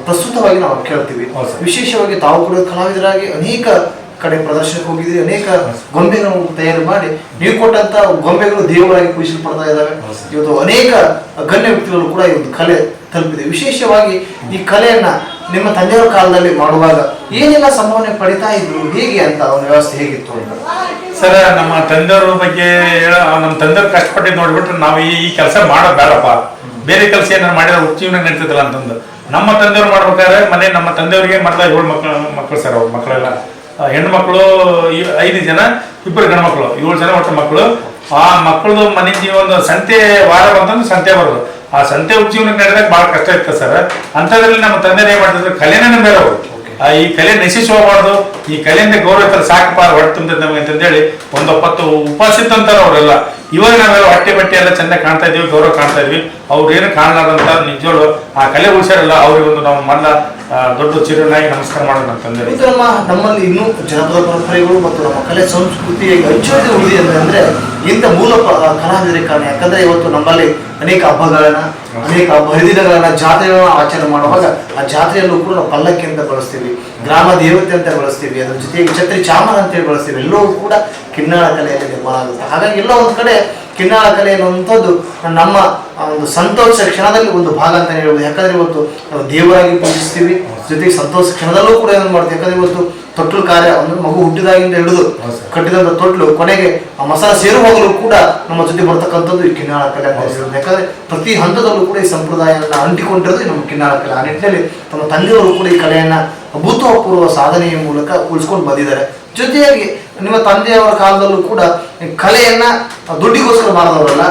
[SPEAKER 6] ಪ್ರಸ್ತುತವಾಗಿ ನಾವು ಕೇಳ್ತೀವಿ. ವಿಶೇಷವಾಗಿ ತಾವು ಕೂಡ ಕಲಾವಿದರಾಗಿ ಅನೇಕ ಕಡೆ ಪ್ರದರ್ಶನಕ್ಕೆ ಹೋಗಿದ್ರಿ ಅನೇಕ ಗೊಂಬೆಗಳನ್ನು ತಯಾರು ಮಾಡಿ ನೀವು ಕೊಟ್ಟಂತ ಗೊಂಬೆಗಳು ದೇವರಾಗಿ ಪೂಜಿಸಲ್ಪಡ್ತಾ ಇದ್ದಾವೆ. ಇವತ್ತು ಅನೇಕ ಗಣ್ಯ ವ್ಯಕ್ತಿಗಳು ಕೂಡ ಈ ಒಂದು ಕಲೆ ತಲುಪಿದೆ. ವಿಶೇಷವಾಗಿ ಈ ಕಲೆಯನ್ನ ನಿಮ್ಮ ತಂದೆಯವರ ಕಾಲದಲ್ಲಿ ಮಾಡುವಾಗ ಏನೆಲ್ಲ ಸಂಭಾವನೆ ಪಡಿತಾ ಇದ್ರು ಹೇಗೆ ಅಂತ ಅವನ ವ್ಯವಸ್ಥೆ ಹೇಗಿತ್ತು ಅಂತ?
[SPEAKER 3] ಸರ್ ನಮ್ಮ ತಂದೆಯವ್ರ ಬಗ್ಗೆ ಹೇಳ ನಮ್ಮ ತಂದೆಯವ್ರು ಕಷ್ಟಪಟ್ಟು ನೋಡ್ಬಿಟ್ರೆ ನಾವು ಈ ಕೆಲಸ ಮಾಡೋ ಬೇಡಪ್ಪ ಬೇರೆ ಕೆಲಸ ಏನಾರು ಮಾಡಿದ್ರೆ ಉಜ್ಜೀವನ ನಡೀತದಲ್ಲ ಅಂತಂದು. ನಮ್ಮ ತಂದೆಯವ್ರು ಮಾಡ್ಬೇಕಾದ್ರೆ ಮನೆ ನಮ್ಮ ತಂದೆಯವರಿಗೆ ಮಾಡ್ತಾ ಏಳು ಮಕ್ಕಳು ಮಕ್ಕಳು ಸರ್ ಅವ್ರ ಮಕ್ಕಳೆಲ್ಲ. ಹೆಣ್ಣು ಮಕ್ಕಳು ಐದು ಜನ ಇಬ್ಬರು ಗಂಡು ಮಕ್ಕಳು ಏಳು ಜನ ಒಟ್ಟು ಮಕ್ಕಳು ಆ ಮಕ್ಕಳದು ಮನೆ ಜೀವನ ಸಂತೆ ವಾರ ಬಂತಂದ್ರೆ ಸಂತೆ ಬರೋದು. ಆ ಸಂತೆ ಉಜ್ಜೀವನಕ್ಕೆ ನಡೆದಾಗ ಭಾಳ ಕಷ್ಟ ಇತ್ತು ಸರ್. ಅಂಥದ್ರಲ್ಲಿ ನಮ್ಮ ತಂದೆ ಏನ್ ಮಾಡ್ತಿದ್ರು? ಕಲೆನೇ ಆ, ಈ ಕಲೆ ನಶಿಸಿ ಹೋಗ್ಬಾರ್ದು ಈ ಕಲೆಯಿಂದ ಗೌರವ ಸಾಕಪ್ಪ ಹೊಟ್ಟೆ ತುಂಬಿದ್ ನಮಗೆ ಅಂತಂದೇಳಿ ಒಂದು ಒಪ್ಪತ್ತು ಉಪವಾಸ ಇತ್ತಂತಾರೆ ಅವರೆಲ್ಲ. ಇವಾಗ ನಾವೆಲ್ಲ ಹೊಟ್ಟೆ ಬಟ್ಟೆ ಎಲ್ಲ ಚೆಂದ ಕಾಣ್ತಾ ಇದೀವಿ ಗೌರವ ಕಾಣ್ತಾ ಇದೀವಿ ಅವ್ರು ಏನು ಕಾಣಲಾರ್ದಂತ ನಿಜಗಳು ಆ ಕಲೆ ಉಳಿಸ್ಯಾರಲ್ಲ, ಅವ್ರಿಗೆ ಒಂದು ನಮ್ಮ ಮೊದಲ ದೊಡ್ಡ ಚಿರುನಾಗಿ ನಮಸ್ಕಾರ ಮಾಡೋಣ ಅಂತಂದ್ರೆ ತಂದೆ
[SPEAKER 6] ಇದು ನಮ್ಮ ನಮ್ಮಲ್ಲಿ ಇನ್ನೂ ಜನಪದ ಪರಂಪರೆಗಳು ಮತ್ತು ನಮ್ಮ ಕಲೆ ಸಂಸ್ಕೃತಿ ಅಚ್ಚುಕಟ್ಟು ಉಳಿದಿದೆ ಅಂದ್ರೆ ಇಂಥ ಮೂಲ ಕಲಾವಿದರೇ ಕಾರಣ ಯಾಕಂದ್ರೆ ಇವತ್ತು ನಮ್ಮಲ್ಲಿ ಅನೇಕ ಹಬ್ಬಗಳನ್ನ ಅನೇಕ ಹಬ್ಬ ಜಾತ್ರೆಗಳನ್ನು ಆಚರಣೆ ಮಾಡುವಾಗ ಆ ಜಾತ್ರೆಯಲ್ಲೂ ಕೂಡ ನಾವು ಪಲ್ಲಕ್ಕಿ ಅಂತ ಬಳಸ್ತೀವಿ, ಗ್ರಾಮ ದೇವತೆ ಅಂತ ಬಳಸ್ತೀವಿ, ಅದ್ರ ಜೊತೆಗೆ ಛತ್ರಿ ಚಾಮರ ಅಂತ ಹೇಳಿ ಬಳಸ್ತೀವಿ. ಎಲ್ಲವೂ ಕೂಡ ಕಿನ್ನಾಳ ಕಲೆಯಲ್ಲಿ ನಿರ್ಮಾಣ ಆಗುತ್ತೆ. ಹಾಗಾಗಿ ಎಲ್ಲ ಒಂದು ಕಡೆ ಕಿನ್ನಾಳ ಕಲೆ ಅನ್ನುವಂಥದ್ದು ನಮ್ಮ ಒಂದು ಸಂತೋಷ ಕ್ಷಣದಲ್ಲಿ ಒಂದು ಭಾಗ ಅಂತ ಹೇಳ್ಬೋದು. ಯಾಕಂದ್ರೆ ಇವತ್ತು ನಾವು ದೇವರಾಗಿ ಪೂಜಿಸ್ತೀವಿ, ಜೊತೆಗೆ ಸಂತೋಷ ಕ್ಷಣದಲ್ಲೂ ಕೂಡ ಏನು ಮಾಡ್ತೀವಿ. ಯಾಕಂದ್ರೆ ಇವತ್ತು ತೊಟ್ಲು ಕಾರ್ಯ ಒಂದು ಮಗು ಹುಟ್ಟಿದಾಗಿಂದ ಹಿಡಿದು ಕಟ್ಟಿದಂತ ತೊಟ್ಲು ಕೊನೆಗೆ ಆ ಮಸಾಲ ಸೇರುವಾಗಲೂ ಕೂಡ ನಮ್ಮ ಜೊತೆ ಬರ್ತಕ್ಕಂಥದ್ದು ಈ ಕಿನ್ನಾಳ ಕಲೆ ಅಂತ ಯಾಕಂದ್ರೆ ಪ್ರತಿ ಹಂತದಲ್ಲೂ ಕೂಡ ಈ ಸಂಪ್ರದಾಯವನ್ನು ಅಂಟಿಕೊಂಡಿರೋದು ನಮ್ಮ ಕಿನ್ನಾಳ ಕಲೆ. ಆ ನಿಟ್ಟಿನಲ್ಲಿ ತಮ್ಮ ತಂದೆಯವರು ಕೂಡ ಈ ಕಲೆಯನ್ನ ಅಭೂತಪೂರ್ವ ಸಾಧನೆಯ ಮೂಲಕ ಉಳಿಸ್ಕೊಂಡು ಬಂದಿದ್ದಾರೆ. ಜೊತೆಯಾಗಿ ನಿಮ್ಮ ತಂದೆಯವರ ಕಾಲದಲ್ಲೂ ಕೂಡ ಈ ಕಲೆಯನ್ನ ದುಡ್ಡಿಗೋಸ್ಕರ ಮಾಡಿದವರಲ್ಲ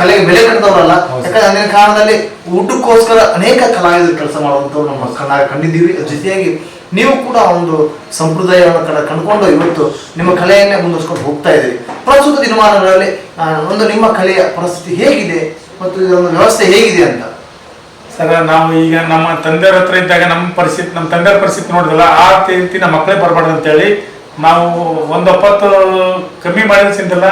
[SPEAKER 6] ಕಲೆಗೆ ಬೆಲೆ ಕಟ್ಟದವರಲ್ಲ. ಯಾಕಂದ್ರೆ ಅಂದಿನ ಕಾಲದಲ್ಲಿ ಊಟಕ್ಕೋಸ್ಕರ ಅನೇಕ ಕಲಾವಿದರು ಕೆಲಸ ಮಾಡುವಂಥವ್ರು ನಮ್ಮ ಕನ್ನಡ ಕಂಡಿದ್ದೀವಿ. ಜೊತೆಯಾಗಿ ನೀವು ಕೂಡ ಒಂದು ಸಂಪ್ರದಾಯವನ್ನು ಕಡೆ ಕಂಡುಕೊಂಡು ಇವತ್ತು ನಿಮ್ಮ ಕಲೆಯನ್ನೇ ಮುಂದುವರ್ಸ್ಕೊಂಡು ಹೋಗ್ತಾ ಇದ್ದೀರಿ. ಪ್ರಸ್ತುತ ದಿನಮಾನಗಳಲ್ಲಿ ಒಂದು ನಿಮ್ಮ ಕಲೆಯ ಪರಿಸ್ಥಿತಿ ಹೇಗಿದೆ ಮತ್ತು ಇದೊಂದು ವ್ಯವಸ್ಥೆ ಹೇಗಿದೆ ಅಂತ?
[SPEAKER 3] ಸರ್, ನಾವು ಈಗ ನಮ್ಮ ತಂದೆಯವ್ರ ಹತ್ರ ಇದ್ದಾಗ ನಮ್ಮ ಪರಿಸ್ಥಿತಿ ನಮ್ಮ ತಂದೆಯವ್ರ ಪರಿಸ್ಥಿತಿ ನೋಡಿದ್ರಲ್ಲ, ಆ ರೀತಿ ನಮ್ಮ ಮಕ್ಕಳೇ ಬರಬಾರ್ದು ಅಂತೇಳಿ ನಾವು ಒಂದು ಕಮ್ಮಿ ಕಮ್ಮಿ ಮಾಡಿದ್ಸಿಂದಲ್ಲ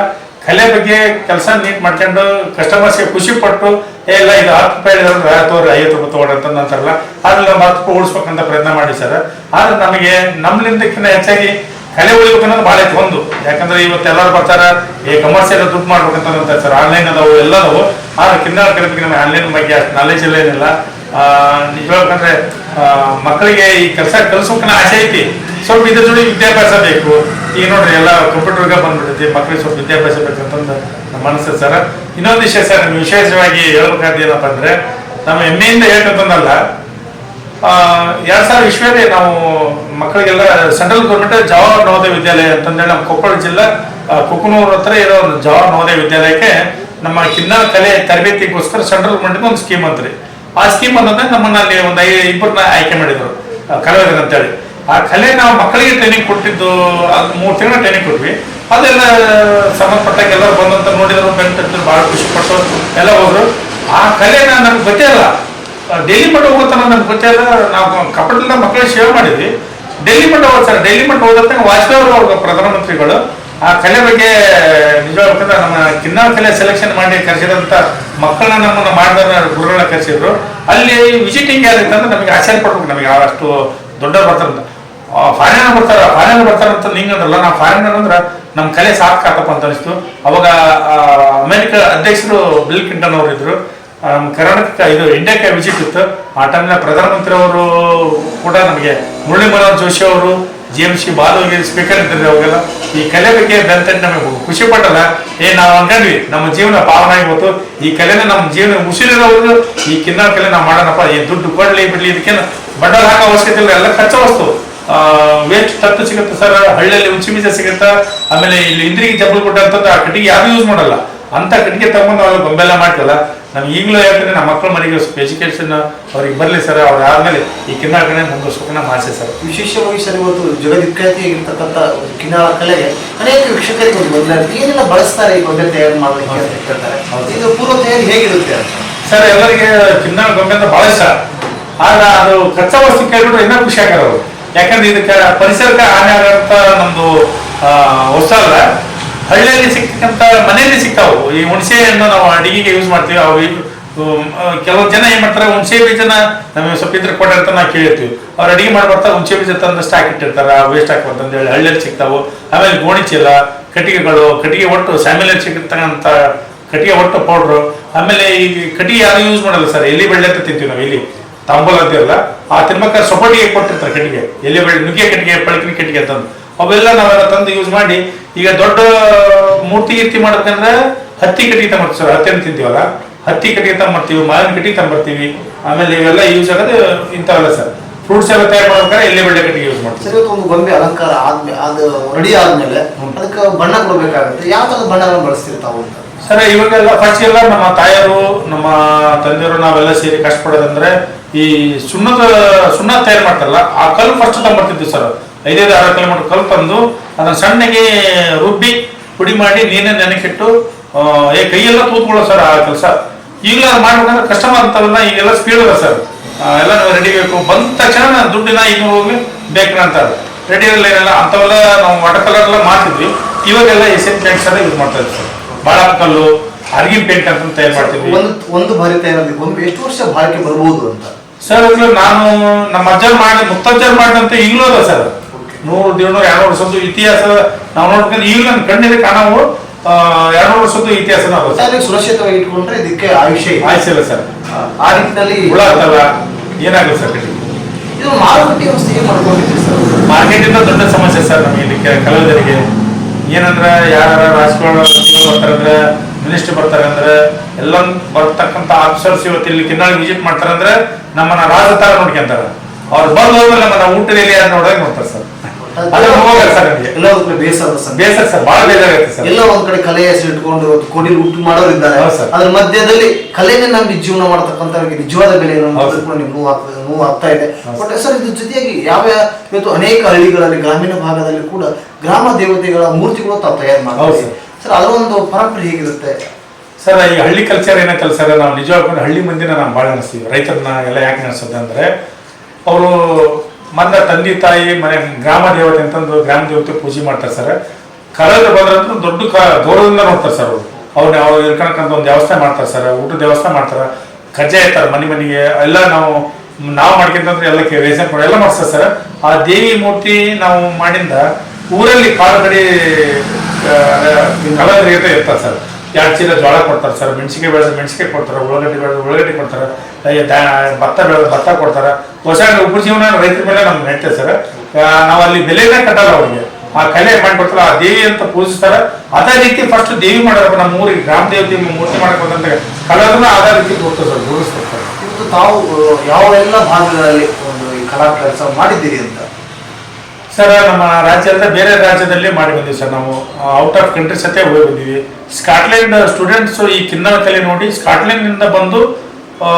[SPEAKER 3] ಕಲೆ ಬಗ್ಗೆ ಕೆಲಸ ನೀಟ್ ಮಾಡ್ಕೊಂಡು ಕಸ್ಟಮರ್ಸ್ಗೆ ಖುಷಿ ಪಟ್ಟು, ಏ, ಇಲ್ಲ, ಇದು ಹತ್ತು ರೂಪಾಯಿ ತೋರಿ ಐವತ್ತು ರೂಪಾಯಿ ತಗೊಳ್ರಿ ಅಂತ ಅಂತಾರಲ್ಲ ಅದ್ರಲ್ಲಿ ಒಂದು ಹತ್ತು ರೂಪಾಯಿ ಉಳಿಸ್ಬೇಕಂತ ಪ್ರಯತ್ನ ಮಾಡಿ ಸರ್. ಆದ್ರೆ ನಮಗೆ ನಮ್ಲಿಂದಕ್ಕಿಂತ ಹೆಚ್ಚಾಗಿ ಕಲೆ ಉಳಿಬೇಕು ಅನ್ನೋದು ಭಾಳ ಐತೆ ಒಂದು ಯಾಕಂದ್ರೆ ಇವತ್ತು ಎಲ್ಲರೂ ಬರ್ತಾರ, ಈ ಕಮರ್ಷಿಯಲ್ ದುಡ್ಡು ಮಾಡ್ಬೇಕಂತ ಸರ್. ಆನ್ಲೈನ್ ಅದಾವು, ಎಲ್ಲ ಅದಾವು. ಆದ್ರೆ ಕಿನ್ನಾಳ ಕಲೆ ಬಗ್ಗೆ ಆನ್ಲೈನ್ ಬಗ್ಗೆ ಅಷ್ಟು ನಾಲೆಜ್ ಎಲ್ಲ ಏನಿಲ್ಲ. ನಿಜವಾಗ್ಬೇಕಂದ್ರೆ ಮಕ್ಕಳಿಗೆ ಈ ಕೆಲಸ ಕಲಿಸ್ಬೇಕನ್ನ ಆಸೆ ಐತಿ. ಸ್ವಲ್ಪ ಇದ್ರ ಜೋಡಿ ವಿದ್ಯಾಭ್ಯಾಸ ಬೇಕು. ಈಗ ನೋಡ್ರಿ, ಎಲ್ಲ ಕಂಪ್ಯೂಟರ್ಗೆ ಬಂದ್ಬಿಡುತ್ತೆ ಮಕ್ಕಳಿಗೆ ಸ್ವಲ್ಪ ವಿದ್ಯಾಭ್ಯಾಸ ಬೇಕಂತಂದು ನಮ್ಮ ಮನಸ್ಸು ಸರ್. ಇನ್ನೊಂದು ವಿಷಯ ಸರ್, ನಿಮ್ಗೆ ವಿಶೇಷವಾಗಿ ಹೇಳ್ಬೇಕಾದ ಏನಪ್ಪ ಅಂದ್ರೆ ನಮ್ಮ ಹೆಮ್ಮೆಯಿಂದ ಹೇಳ್ಬೇಕಂತಂದಲ್ಲ ಎರಡ್ ಸಾವಿರ ಇಸ್ವಿಯಲ್ಲಿ ನಾವು ಮಕ್ಕಳಿಗೆಲ್ಲ ಸೆಂಟ್ರಲ್ ಗೌರ್ಮೆಂಟ್ ಜವಾಹರ್ ನವೋದಯ ವಿದ್ಯಾಲಯ ಅಂತಂದೇಳಿ ನಮ್ಮ ಕೊಪ್ಪಳ ಜಿಲ್ಲಾ ಕುಕನೂರ್ ಹತ್ರ ಇರೋ ಒಂದು ಜವಾಹರ್ ನವೋದಯ ವಿದ್ಯಾಲಯಕ್ಕೆ ನಮ್ಮ ಕಿನ್ನ ಕಲೆ ತರಬೇತಿಗೋಸ್ಕರ ಸೆಂಟ್ರಲ್ ಗೌರ್ಮೆಂಟ್ ಒಂದು ಸ್ಕೀಮ್ ಅಂತ್ರಿ. ಆ ಸ್ಕೀಮ್ ಅಂತಂದ್ರೆ ನಮ್ಮನ್ನ ಅಲ್ಲಿ ಒಂದು ಐ ಇಬ್ಬರನ್ನ ಆಯ್ಕೆ ಮಾಡಿದ್ರು ಕಲಾವಿದ ಕಲಾವಿದರು ಅಂತೇಳಿ ಆ ಕಲೆ ನಾವು ಮಕ್ಕಳಿಗೆ ಟ್ರೈನಿಂಗ್ ಕೊಟ್ಟಿದ್ದು ಅದು ಮೂರು ತಿಂಗಳ ಟ್ರೈನಿಂಗ್ ಕೊಟ್ವಿ. ಅದೆಲ್ಲ ಸಂಬಂಧಪಟ್ಟಾಗ ಎಲ್ಲರೂ ಬಂದಂತ ನೋಡಿದ್ರು ಬೆಂಟು ಭಾಳ ಖುಷಿ ಪಟ್ಟು ಎಲ್ಲ ಹೋದ್ರು. ಆ ಕಲೆನ ನಮ್ಗೆ ಗೊತ್ತಿಲ್ಲ ಡೆಲ್ಲಿ ಮಟ್ಟ ಹೋಗುತ್ತಾನ ನಮ್ಗೆ ಗೊತ್ತಿಲ್ಲ ನಾವು ಕಪಟದಿಂದ ಮಕ್ಕಳಿಗೆ ಸೇವೆ ಮಾಡಿದ್ವಿ. ಡೆಲ್ಲಿ ಮಟ್ಟ ಸರ್ ಡೆಲ್ಲಿ ಮಟ್ಟ ಹೋದಂತ ವಾಜಪೇಯಿ ಪ್ರಧಾನಮಂತ್ರಿಗಳು. ಆ ಕಲೆ ಬಗ್ಗೆ ನಿಜವಾಗ್ಬೇಕಂದ್ರೆ ನಮ್ಮ ಕಿನ್ನಾಳ ಕಲೆ ಸೆಲೆಕ್ಷನ್ ಮಾಡಿ ಕರೆಸಿದಂತ ಮಕ್ಕಳನ್ನ ನಮ್ಮನ್ನ ಮಾಡಿದ ಗುರುಗಳನ್ನ ಕರೆಸಿದ್ರು. ಅಲ್ಲಿ ವಿಸಿಟಿಂಗ್ ಯಾರಿತ್ತಂದ್ರೆ ನಮಗೆ ಆಶ್ಚರ್ಯ ಪಡ್ಬೇಕು ನಮಗೆ. ಅಷ್ಟು ದೊಡ್ಡ ಬರ್ತಾರಂತ. ಫಾರಿನರ್ ಬರ್ತಾರ ಫಾರಿನರ್ ಬರ್ತಾರ ಅಂತ ನಿಂಗಂದ್ರಲ್ಲ ನಾವು ಫಾರಿನರ್ ಅಂದ್ರೆ ನಮ್ಮ ಕಲೆ ಸಾಕಾತಪ್ಪ ಅಂತ ಅನಿಸ್ತು. ಅವಾಗ ಅಮೆರಿಕ ಅಧ್ಯಕ್ಷರು ಬಿಲ್ ಕ್ಲಿಂಟನ್ ಅವರು ಇದ್ರು ಕರ್ನಾಟಕ, ಇದು ಇಂಡಿಯಾಕ್ಕೆ ವಿಸಿಟ್ ಇತ್ತು. ಆ ಟೈಮ್ನ ಪ್ರಧಾನಮಂತ್ರಿ ಅವರು ಕೂಡ ನಮಗೆ ಮುರಳಿ ಮನೋಹರ್ ಜೋಶಿ ಅವರು ಜಿ ಎಂ ಸಿ ಬಾಲುಗೆ ಸ್ಪೀಕರ್ ಇದ್ದಿದ್ರು ಅವಾಗೆಲ್ಲ. ಈ ಕಲೆ ಬಗ್ಗೆ ಬೆಂತಂಡು ನಮಗೆ ಖುಷಿ ಪಟ್ಟಲ್ಲ. ಏ, ನಾವು ಅನ್ಕೊಂಡ್ವಿ ನಮ್ಮ ಜೀವನ ಪಾವನ ಆಗಿತ್ತು ಈ ಕಲೆನ ನಮ್ಮ ಜೀವನ ಉಸಿರಿರೋದು ಈ ಕಿನ್ನ ಕಲೆ ನಾವು ಮಾಡೋಣಪ್ಪ ಈ ದುಡ್ಡು ಕೊಡ್ಲಿ ಬಿಡ್ಲಿ ಇದಕ್ಕೇನು. ಬಂಡವಾಳ ಹಾಕೋ ಅವಶ್ಯಕತೆ ಇಲ್ಲ, ಎಲ್ಲ ಖರ್ಚು ವಸ್ತು ವೇಸ್ಟ್ ತತ್ತು ಸಿಗುತ್ತೆ ಸರ್ ಹಳ್ಳಿಯಲ್ಲಿ ಹುಂಚಿ ಬೀಜ ಸಿಗುತ್ತಾ. ಆಮೇಲೆ ಇಲ್ಲಿ ಇಂದ್ರಿಗೆ ಜಬ್ಬಲ್ ಕೊಟ್ಟ ಅಂತಂದ್ರೆ ಆ ಕಟ್ಟಿಗೆ ಯಾರು ಯೂಸ್ ಮಾಡಲ್ಲ. ಅಂತ ಕಟ್ಟಿಗೆ ತಗೊಂಡು ನಾವು ಗೊಂಬೆಲ್ಲ ಮಾಡ್ತಲ್ಲ ನಮ್ಗೆ ಈಗಲೂ ಹೇಳ್ತೀನಿ ನಮ್ಮ ಮಕ್ಕಳ ಮನೆಗೆ ಸ್ವಲ್ಪ ಎಜುಕೇಶನ್ ಅವ್ರಿಗೆ ಬರಲಿ ಸರ್ ಅವ್ರು ಆದ್ಮೇಲೆ ಈ ಕಿನ್ನಾಳ ಕಡೆ ನಮ್ಗೆ ಸುಖನ ಆಸೆ ಸರ್.
[SPEAKER 6] ವಿಶೇಷವಾಗಿ ಸರ್ ಇವತ್ತು ಜಗದ್ವಿಖ್ಯಾತಿಯಾಗಿರ್ತಕ್ಕಂಥ ಕಿನ್ನಾಳ ಕಲೆಗೆ ಅನೇಕ ವೀಕ್ಷಕರಿಗೆ ಒಂದು ಬದಲಾಗಿ ಏನೆಲ್ಲ ಬಳಸ್ತಾರೆ ಈ ಗೊಂಬೆ ತಯಾರು ಮಾಡಲಿಕ್ಕೆ ಇದು ಪೂರ್ವ ತಯಾರಿ ಹೇಗಿರುತ್ತೆ
[SPEAKER 3] ಸರ್ ಎಲ್ಲರಿಗೆ ಕಿನ್ನಾಳ ಗೊಂಬೆ ಅಂತ ಬಹಳ ಇಷ್ಟ. ಆದ್ರೆ ಅದು ಕಚ್ಚಾ ವಸ್ತು ಕೇಳ್ಬಿಟ್ರೆ ಇನ್ನೂ ಖುಷಿ ಆಗ್ಯಾರ ಅವರು. ಯಾಕಂದ್ರೆ ಇದಕ್ಕೆ ಪರಿಸರಕ್ಕೆ ಹಾನಿ ಆಗಂತ ನಮ್ದು ವಸ್ತು ಅಲ್ಲ ಹಳ್ಳಿಯಲ್ಲಿ ಸಿಕ್ತಕ್ಕಂಥ ಮನೆಯಲ್ಲಿ ಸಿಗ್ತಾವು. ಈ ಹುಣಸೆ ಹಣ್ಣು ನಾವು ಅಡಿಗೆಗೆ ಯೂಸ್ ಮಾಡ್ತೀವಿ. ಅವು ಕೆಲವು ಜನ ಏನ್ ಮಾಡ್ತಾರೆ, ಹುಣಸೆ ಬೀಜನ ನಮಗೆ ಸ್ವಲ್ಪ ಇದ್ರ ಅಂತ ನಾವು ಕೇಳಿರ್ತೀವಿ. ಅವ್ರು ಅಡಿಗೆ ಮಾಡ್ಬರ್ತಾ ಹುಣಸೆ ಬೀಜ ತಂದು ಸ್ಟಾಕ್ ಇಟ್ಟಿರ್ತಾರೆ ವೇಸ್ಟ್ ಹಾಕ್ಬಾರ್ದು ಅಂತ ಹೇಳಿ ಹಳ್ಳಿಯಲ್ಲಿ ಸಿಗ್ತಾವು. ಆಮೇಲೆ ಗೋಣಿ ಚೀಲ, ಕಟ್ಟಿಗೆಗಳು, ಕಟ್ಟಿಗೆ ಒಟ್ಟು ಸ್ಯಾಮಿಲಲ್ಲಿ ಸಿಗಿರ್ತಕ್ಕಂಥ ಕಟ್ಟಿಗೆ ಒಟ್ಟು ಪೌಡ್ರು ಆಮೇಲೆ ಈ ಕಟ್ಟಿಗೆ ಯಾರು ಯೂಸ್ ಮಾಡಲ್ಲ ಸರ್. ಎಲ್ಲಿ ಬೆಳ್ಳೆ ಅಂತ ತಿಂತೀವಿ ನಾವು ಎಲ್ಲಿ ತಾಂಬೂಲ ಅಲ್ಲ. ಆ ತಿನ್ಬೇಕಾದ್ರೆ ಸೊಪಟಿಗೆ ಕೊಟ್ಟಿರ್ತಾರೆ ಕಟ್ಟಿಗೆ. ಎಲ್ಲಿ ಬೆಳೆ ನುಗ್ಗೆ ಕಟ್ಟಿಗೆ ಪಳಕಿನ ಕಟ್ಟಿಗೆ ತಂದು ಅವೆಲ್ಲ ನಾವೆಲ್ಲ ತಂದು ಯೂಸ್ ಮಾಡಿ ಈಗ ದೊಡ್ಡ ಮೂರ್ತಿ ಗೀರ್ತಿ ಮಾಡ್ಬೇಕಂದ್ರೆ ಹತ್ತಿ ಕಟ್ಟಿಗೆ ತಗೊಂಡ್ಬಿಡ್ತೀವಿ ಸರ್. ಹತ್ತಿ ತಿಂತೀವಲ್ಲ? ಹತ್ತಿ ಕಟ್ಟಿಗೆ ತಂಬರ್ತೀವಿ ಮಾವಿನ ಕಟ್ಟಿಗೆ ಬರ್ತೀವಿ ಆಮೇಲೆ ಇವೆಲ್ಲ ಯೂಸ್ ಆಗೋದು ಇಂಥವೆಲ್ಲ ಸರ್. ಫ್ರೂಟ್ಸ್ ಎಲ್ಲ ತಯಾರು ಮಾಡ್ಬೇಕಾದ್ರೆ ಎಲ್ಲಿ ಬೆಳೆ ಕಟ್ಟಿಗೆ ಯೂಸ್ ಮಾಡ್ತೀವಿ
[SPEAKER 6] ಸರಿ ಒಂದು ಗೊಂಬೆ ಅಲಂಕಾರ ಆದ್ಮೇಲೆ ಅದು ರೆಡಿ ಆದ್ಮೇಲೆ ಅದಕ್ಕೆ ಬಣ್ಣ ಕೊಡಬೇಕಾಗುತ್ತೆ. ಯಾವ ಥರದ ಬಣ್ಣಗಳನ್ನ ಬಳಸ್ತಿರ್ತಾವೆ ತಾವು ಅಂತ?
[SPEAKER 3] ಸರ್ ಇವಾಗೆಲ್ಲ ಫಸ್ಟ್ ಎಲ್ಲ ನಮ್ಮ ತಾಯರು ನಮ್ಮ ತಂದೆಯವರು ನಾವೆಲ್ಲ ಸೇರಿ ಕಷ್ಟಪಡೋದಂದ್ರೆ ಈ ಸುಣ್ಣದ ಸುಣ್ಣ ತಯಾರು ಮಾಡ್ತಾರಲ್ಲ, ಆ ಕಲ್ಲು ಫಸ್ಟ್ ತಗೊಂಡ್ಬರ್ತಿದ್ವಿ ಸರ್ ಐದೈದು, ಆರು ಕಿಲೋಮೀಟರ್ ಕಲ್ಲು ತಂದು ಅದನ್ನ ಸಣ್ಣಗೆ ರುಬ್ಬಿ ಪುಡಿ ಮಾಡಿ ನೀರನ್ನ ನೆನಕಿಟ್ಟು ಏ, ಕೈಯೆಲ್ಲ ತೂತ್ಕೊಳ್ಳೋ ಸರ್ ಆ ಕೆಲಸ. ಈಗಲೂ ಅದು ಮಾಡ್ಬೇಕಂದ್ರೆ ಕಸ್ಟಮರ್ ಅಂತವಲ್ಲ ಈಗೆಲ್ಲ ಸ್ಪೀಡ್ ಅದ ಸರ್ ಎಲ್ಲ ರೆಡಿ ಬೇಕು. ಬಂದ ತಕ್ಷಣ ದುಡ್ಡಿನ ಇನ್ನೂರು ಹೋಗಿ ಬೇಕ್ರ ಅಂತಾರೆ ರೆಡಿ ಇರಲ್ಲ ಏನಿಲ್ಲ, ಅಂಥವೆಲ್ಲ ನಾವು ವಾಟರ್ ಕಲರ್ ಎಲ್ಲ ಮಾಡ್ತಿದ್ವಿ. ಇವಾಗೆಲ್ಲ ಎಸೆನ್ ಪೇಂಟ್ಸ್ ಎಲ್ಲ ಯೂಸ್ ಮಾಡ್ತಾ ಇದ್ವಿ ಸರ್ ಬಾಳ ಕಲ್ಲು, ಅರ್ಗಿನ್ ಪೇಂಟ್ ಅಂತ ತಯಾರು ಮಾಡ್ತೀವಿ
[SPEAKER 6] ಒಂದು ಒಂದು ಬಾರಿ ತಯಾರಾಗಿ ಬಂದು ಎಷ್ಟು ವರ್ಷ ಬಾಳಿಕೆ ಬರಬಹುದು ಅಂತ?
[SPEAKER 3] ಸರ್ ನಾನು ನಮ್ಮ ಅಜ್ಜರ್ ಮಾಡಿ ಮುತ್ತಜ್ಜರ್ ಮಾಡಿದಂತೆ ಈಗಲೂ ಅದ ಸರ್. ನೂರು ದೇಡ್ನೂರು ಎರಡು ವರ್ಷದ ಇತಿಹಾಸ ನಾವು ನೋಡ್ಕೊಂಡು ಈಗ ನನ್ನ ಕಣ್ಣಿಗೆ ಕಾಣವು ಎರಡು ವರ್ಷದ
[SPEAKER 6] ಇತಿಹಾಸ ಸುರಕ್ಷಿತವಾಗಿ ಇಟ್ಕೊಂಡ್ರೆ ಇದಕ್ಕೆ ಆಯುಷ್ಯ ಆಯುಷ್ಯ
[SPEAKER 3] ಆಯ್ಸಿಲ್ಲ ಸರ್.
[SPEAKER 6] ಆ ರೀತಿಯಲ್ಲಿ
[SPEAKER 3] ಹುಳ ಆಗ್ತಲ್ಲ ಏನಾಗಲ್ಲ ಸರ್
[SPEAKER 6] ಇದು ಮಾರುಕಟ್ಟೆ ವ್ಯವಸ್ಥೆ ಮಾಡ್ಕೊಂಡಿದ್ದೀವಿ ಮಾಡ್ಕೊಂಡಿದ್ದೀರಿ ಸರ್.
[SPEAKER 3] ಮಾರ್ಕೆಟಿಂದ ದೊಡ್ಡ ಸಮಸ್ಯೆ ಸರ್ ನಮಗೆ ಇದಕ್ಕೆ ಕಲಾವಿದರಿಗೆ. ಏನಂದ್ರೆ ಯಾರ ರಾಜಕಾರಣ ಬರ್ತಾರಂದ್ರೆ ಮಿನಿಸ್ಟರ್ ಬರ್ತಾರಂದ್ರೆ ಎಲ್ಲ ಬರ್ತಕ್ಕಂಥ ಆಫೀಸರ್ಸ್ ಇವತ್ತು ಇಲ್ಲಿ ಕಿನ್ನಾಳ ವಿಸಿಟ್ ಮಾಡ್ತಾರಂದ್ರೆ ನಮ್ಮನ್ನ ರಾಜತಾರ ನೋಡ್ಕೊಂತಾರೆ ಅವ್ರು ಬಂದು ಹೋದ್ಮೇಲೆ ನಮ್ಮನ್ನ ಊಟದಲ್ಲಿ ಯಾರು ನೋಡೋಕೆ ನೋಡ್ತಾರೆ ಸರ್?
[SPEAKER 6] ಎಲ್ಲ ಒಂದ್ ಕಡೆ ಬೇಸರದ
[SPEAKER 3] ಬೇಸರ ಸರ್ ಬಹಳ ಬೇಜಾರಾಗುತ್ತೆ ಸರ್.
[SPEAKER 6] ಎಲ್ಲ ಒಂದ್ ಕಡೆ ಕಲೆ ಹೆಸರು ಇಟ್ಕೊಂಡು ಕೊಡಿ ಊಟ ಮಾಡೋರು ಇದ್ದಾರೆ. ಅದ್ರ ಮಧ್ಯದಲ್ಲಿ ಕಲೆನೇ ನಂಬಿ ಜೀವನ ಮಾಡ್ತಕ್ಕಂಥವ್ರಿಗೆ ನಿಜವಾದ ಬೆಲೆ ನೋವು ಆಗ್ತದೆ ನೋವು ಆಗ್ತಾ ಇದೆ. But sir. ಇದ್ರ ಜೊತೆಯಾಗಿ ಯಾವ ಇವತ್ತು ಅನೇಕ ಹಳ್ಳಿಗಳಲ್ಲಿ ಗ್ರಾಮೀಣ ಭಾಗದಲ್ಲಿ ಕೂಡ ಗ್ರಾಮ ದೇವತೆಗಳ ಮೂರ್ತಿಗಳು ತಾವು ತಯಾರು ಮಾಡ್ತಾರೆ
[SPEAKER 3] ಸರ್.
[SPEAKER 6] ಅದರ ಒಂದು ಪರಂಪರೆ ಹೇಗಿರುತ್ತೆ?
[SPEAKER 3] ಸರ್ ಈ ಹಳ್ಳಿ ಕಲ್ಚರ್ ಏನಂತಲ್ಲ ಸರ್ ನಾವು ನಿಜವಾಗ್ಲೂ ಹಳ್ಳಿ ಮಂದಿನ ನಾವು ಭಾಳ ನೆನೆಸ್ತೀವಿ ರೈತರನ್ನ ಎಲ್ಲ ಯಾಕೆ ನೆನೆಸೋದು ಅಂದ್ರೆ, ಅವರು ಮನ್ನ ತಂದೆ ತಾಯಿ ಮನೆ ಗ್ರಾಮ ದೇವತೆ ಅಂತಂದು ಗ್ರಾಮ ದೇವತೆ ಪೂಜೆ ಮಾಡ್ತಾರೆ ಸರ್. ಕಳೆದ ಬಂದ್ರಂತೂ ದೊಡ್ಡ ಕ, ಗೌರವದಿಂದ ನೋಡ್ತಾರೆ ಸರ್ ಅವರು. ಅವ್ರನ್ನ ಅವ್ರು ಇರ್ಕಣಕ್ಕಂತ ಒಂದು ವ್ಯವಸ್ಥೆ ಮಾಡ್ತಾರೆ ಸರ್. ಊಟದ ವ್ಯವಸ್ಥೆ ಮಾಡ್ತಾರೆ. ಕಜ್ಜಾಯ ಇರ್ತಾರೆ ಮನೆ ಮನೆಗೆ. ಎಲ್ಲ ನಾವು ನಾವು ಮಾಡ್ಕೊಂತಂದ್ರೆ ಎಲ್ಲ ರೇಷನ್ ಕೊಡ ಎಲ್ಲ ಮಾಡ್ತಾರೆ ಸರ್. ಆ ದೇವಿ ಮೂರ್ತಿ ನಾವು ಮಾಡಿಂದ ಊರಲ್ಲಿ ಕಾಳು ಕಡಿ ಕಲಾವಿದರಿಗೆ ಇರ್ತಾರೆ ಸರ್. ಎರಡು ಚೀಲ ಜೋಳ ಕೊಡ್ತಾರೆ ಸರ್. ಮೆಣಸಿಗೆ ಬೆಳೆದ ಮೆಣಸಿಗೆ ಕೊಡ್ತಾರೆ, ಉಳ್ಳಾಗಡ್ಡಿ ಬೆಳೆದ ಉಳ್ಳಾಗಡ್ಡಿ ಕೊಡ್ತಾರೆ ಭತ್ತ ಬೆಳೆದ ಭತ್ತ ಕೊಡ್ತಾರೆ. ಹೊಸ ಉಪಜೀವನ ರೈತರ ಮೇಲೆ ನಮ್ಗೆ ನಡೀತದೆ ಸರ್. ನಾವು ಅಲ್ಲಿ ಬೆಲೆನೇ ಕಟ್ಟಲ್ಲ ಅವ್ರಿಗೆ. ಆ ಕಲೆ ಮಾಡಿಕೊಡ್ತಾರೆ, ಆ ದೇವಿ ಅಂತ ಪೂಜಿಸ್ತಾರೆ. ಅದೇ ರೀತಿ ಫಸ್ಟ್ ದೇವಿ ಮಾಡೋದು ನಮ್ಮ ಊರಿಗೆ ಗ್ರಾಮ ದೇವತೆ ಮೂರ್ತಿ ಮಾಡಕ್ ಕಲರ್ನ ಅದೇ ರೀತಿ ಕೊಡ್ತಾರೆ ಸರ್,
[SPEAKER 6] ಗುರುಸ್ತಾರೆ ತಾವು ಯಾವೆಲ್ಲ ಭಾಗಗಳಲ್ಲಿ ಒಂದು ಈ ಕಲಾ ಕೆಲಸ ಮಾಡಿದ್ದೀರಿ ಅಂತ?
[SPEAKER 3] ಸರ್ ನಮ್ಮ ರಾಜ್ಯ ಅಲ್ಲದೆ ಬೇರೆ ರಾಜ್ಯದಲ್ಲಿ ಮಾಡಿ ಬಂದಿವಿ ಸರ್. ನಾವು ಔಟ್ ಆಫ್ ಕಂಟ್ರಿ ಸತೆ ಹೋಗಿ ಬಂದಿವಿ. ಸ್ಕಾಟ್ಲೆಂಡ್ ಸ್ಟೂಡೆಂಟ್ಸ್ ಈ ಕಿನ್ನಾಳ ಕಲೆ ನೋಡಿ ಸ್ಕಾಟ್ಲೆಂಡ್ನಿಂದ ಬಂದು ಆ,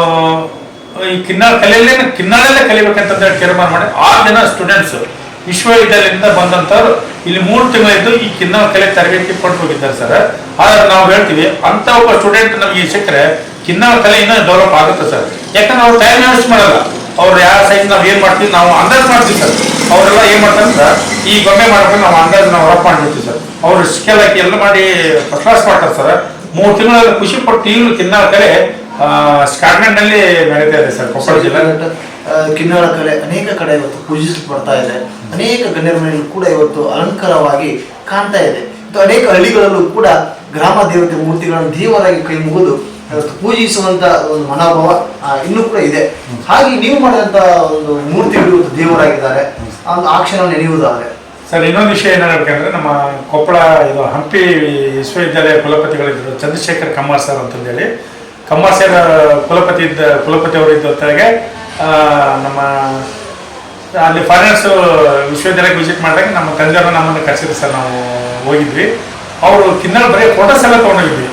[SPEAKER 3] ಈ ಕಿನ್ನಾಳ ಕಲೆಯಲ್ಲೇ ಕಿನ್ನಾಳಲ್ಲೇ ಕಲಿಬೇಕು ಹೇಳಿ ತೀರ್ಮಾನ ಮಾಡಿ ಆರು ಜನ ಸ್ಟೂಡೆಂಟ್ಸ್ ವಿಶ್ವವಿದ್ಯಾಲಯದಿಂದ ಬಂದಂಥವ್ರು ಇಲ್ಲಿ ಮೂರು ತಿಂಗಳಿದ್ದು ಈ ಕಿನ್ನಾಳ ಕಲೆ ತರಬೇತಿ ಪಟ್ಟು ಹೋಗಿದ್ದಾರೆ ಸರ್. ಆದ್ರೆ ನಾವು ಹೇಳ್ತೀವಿ ಅಂತ ಒಬ್ಬ ಸ್ಟೂಡೆಂಟ್ ನಮಗೆ ಸಿಕ್ಕರೆ ಕಿನ್ನಾಳ ಕಲೆ ಇನ್ನೂ ಡೆವಲಪ್ ಆಗುತ್ತೆ ಸರ್. ಯಾಕಂದ್ರೆ ಅವ್ರು ಟೈಮ್ ವೇಸ್ಟ್ ಮಾಡಲ್ಲ. ಅವ್ರು ಯಾವ ಸೈಜ್ ನಾವು ಏನ್ ಮಾಡ್ತೀವಿ ನಾವು ಅಂದಾಜು ಮಾಡ್ತೀವಿ ಸರ್. ಅವರೆಲ್ಲ ಏನ್ ಮಾಡ್ತಾರೆ ಅಂದ್ರೆ ಈ ಗೊಂಬೆ ಮಾಡ್ಕೊಂಡು ನಾವು ಅಂದಾಜು ನಾವು ರಫ್ ಮಾಡಿರ್ತೀವಿ ಸರ್. ಅವ್ರು ಸ್ಕೇಲ್ ಹಾಕಿ ಎಲ್ಲ ಮಾಡಿ ಫಸ್ಟ್ ಕ್ಲಾಸ್ ಮಾಡ್ತಾರೆ ಸರ್. ಮೂರು ತಿಂಗಳಲ್ಲಿ ಖುಷಿ ಪಟ್ಟು ತಿಂಗಳು ಕಿನ್ನಾಳ ಕಲೆ ಸ್ಕಾಟ್ಲೆಂಡ್ನಲ್ಲಿ ನಡೀತಾ ಇದೆ ಸರ್ ಕೊಪ್ಪಳ ಜಿಲ್ಲೆ.
[SPEAKER 6] ಕಿನ್ನಾಳ ಕಲೆ ಅನೇಕ ಕಡೆ ಇವತ್ತು ಪೂಜಿಸಲ್ಪಡ್ತಾ ಇದೆ. ಅನೇಕ ಗಣ್ಯರ ಮನೆಯಲ್ಲೂ ಕೂಡ ಇವತ್ತು ಅಲಂಕಾರವಾಗಿ ಕಾಣ್ತಾ ಇದೆ. ಮತ್ತು ಅನೇಕ ಹಳ್ಳಿಗಳಲ್ಲೂ ಕೂಡ ಗ್ರಾಮ ದೇವತೆ ಮೂರ್ತಿಗಳನ್ನು ದೇವರಾಗಿ ಕೈ ಮುಗಿದು ಪೂಜಿಸುವಂತ ಒಂದು ಮನೋಭಾವ ಇನ್ನೂ ಕೂಡ ಇದೆ. ಹಾಗೆ ನೀವು ಮಾಡಿದಂತ ಒಂದು ಮೂರ್ತಿಗಳು ದೇವರಾಗಿದ್ದಾರೆ. ಒಂದು ಆ ಕ್ಷಣ ನೆನೆಯುವುದಾದ್ರೆ.
[SPEAKER 3] ಸರ್, ಇನ್ನೊಂದು ವಿಷಯ ಏನು ಹೇಳ್ಬೇಕಂದ್ರೆ ನಮ್ಮ ಕೊಪ್ಪಳ ಇದು ಹಂಪಿ ವಿಶ್ವವಿದ್ಯಾಲಯ ಕುಲಪತಿಗಳಿದ್ದರು, ಚಂದ್ರಶೇಖರ್ ಕಮ್ಮಾರ್ ಸರ್ ಅಂತಂದೇಳಿ. ಕಮ್ಮಾರ್ ಸರ್, ಕುಲಪತಿ ಇದ್ದ, ಕುಲಪತಿ ಅವರು ಇದ್ದ ಹೊತ್ತಾಗೆ ನಮ್ಮ, ಅಲ್ಲಿ ಫಾರಿನರ್ಸ್ ವಿಶ್ವವಿದ್ಯಾಲಯಕ್ಕೆ ವಿಸಿಟ್ ಮಾಡಿದಾಗ ನಮ್ಮ ತಂದೆಯವರು ನಮ್ಮನ್ನು ಕರೆಸಿದ್ರು ಸರ್, ನಾವು ಹೋಗಿದ್ವಿ. ಅವರು ತಿನ್ನಲು ಬರೀ ಫೋಟೋಸ್ ಎಲ್ಲ ತೊಗೊಂಡೋಗಿದ್ವಿ.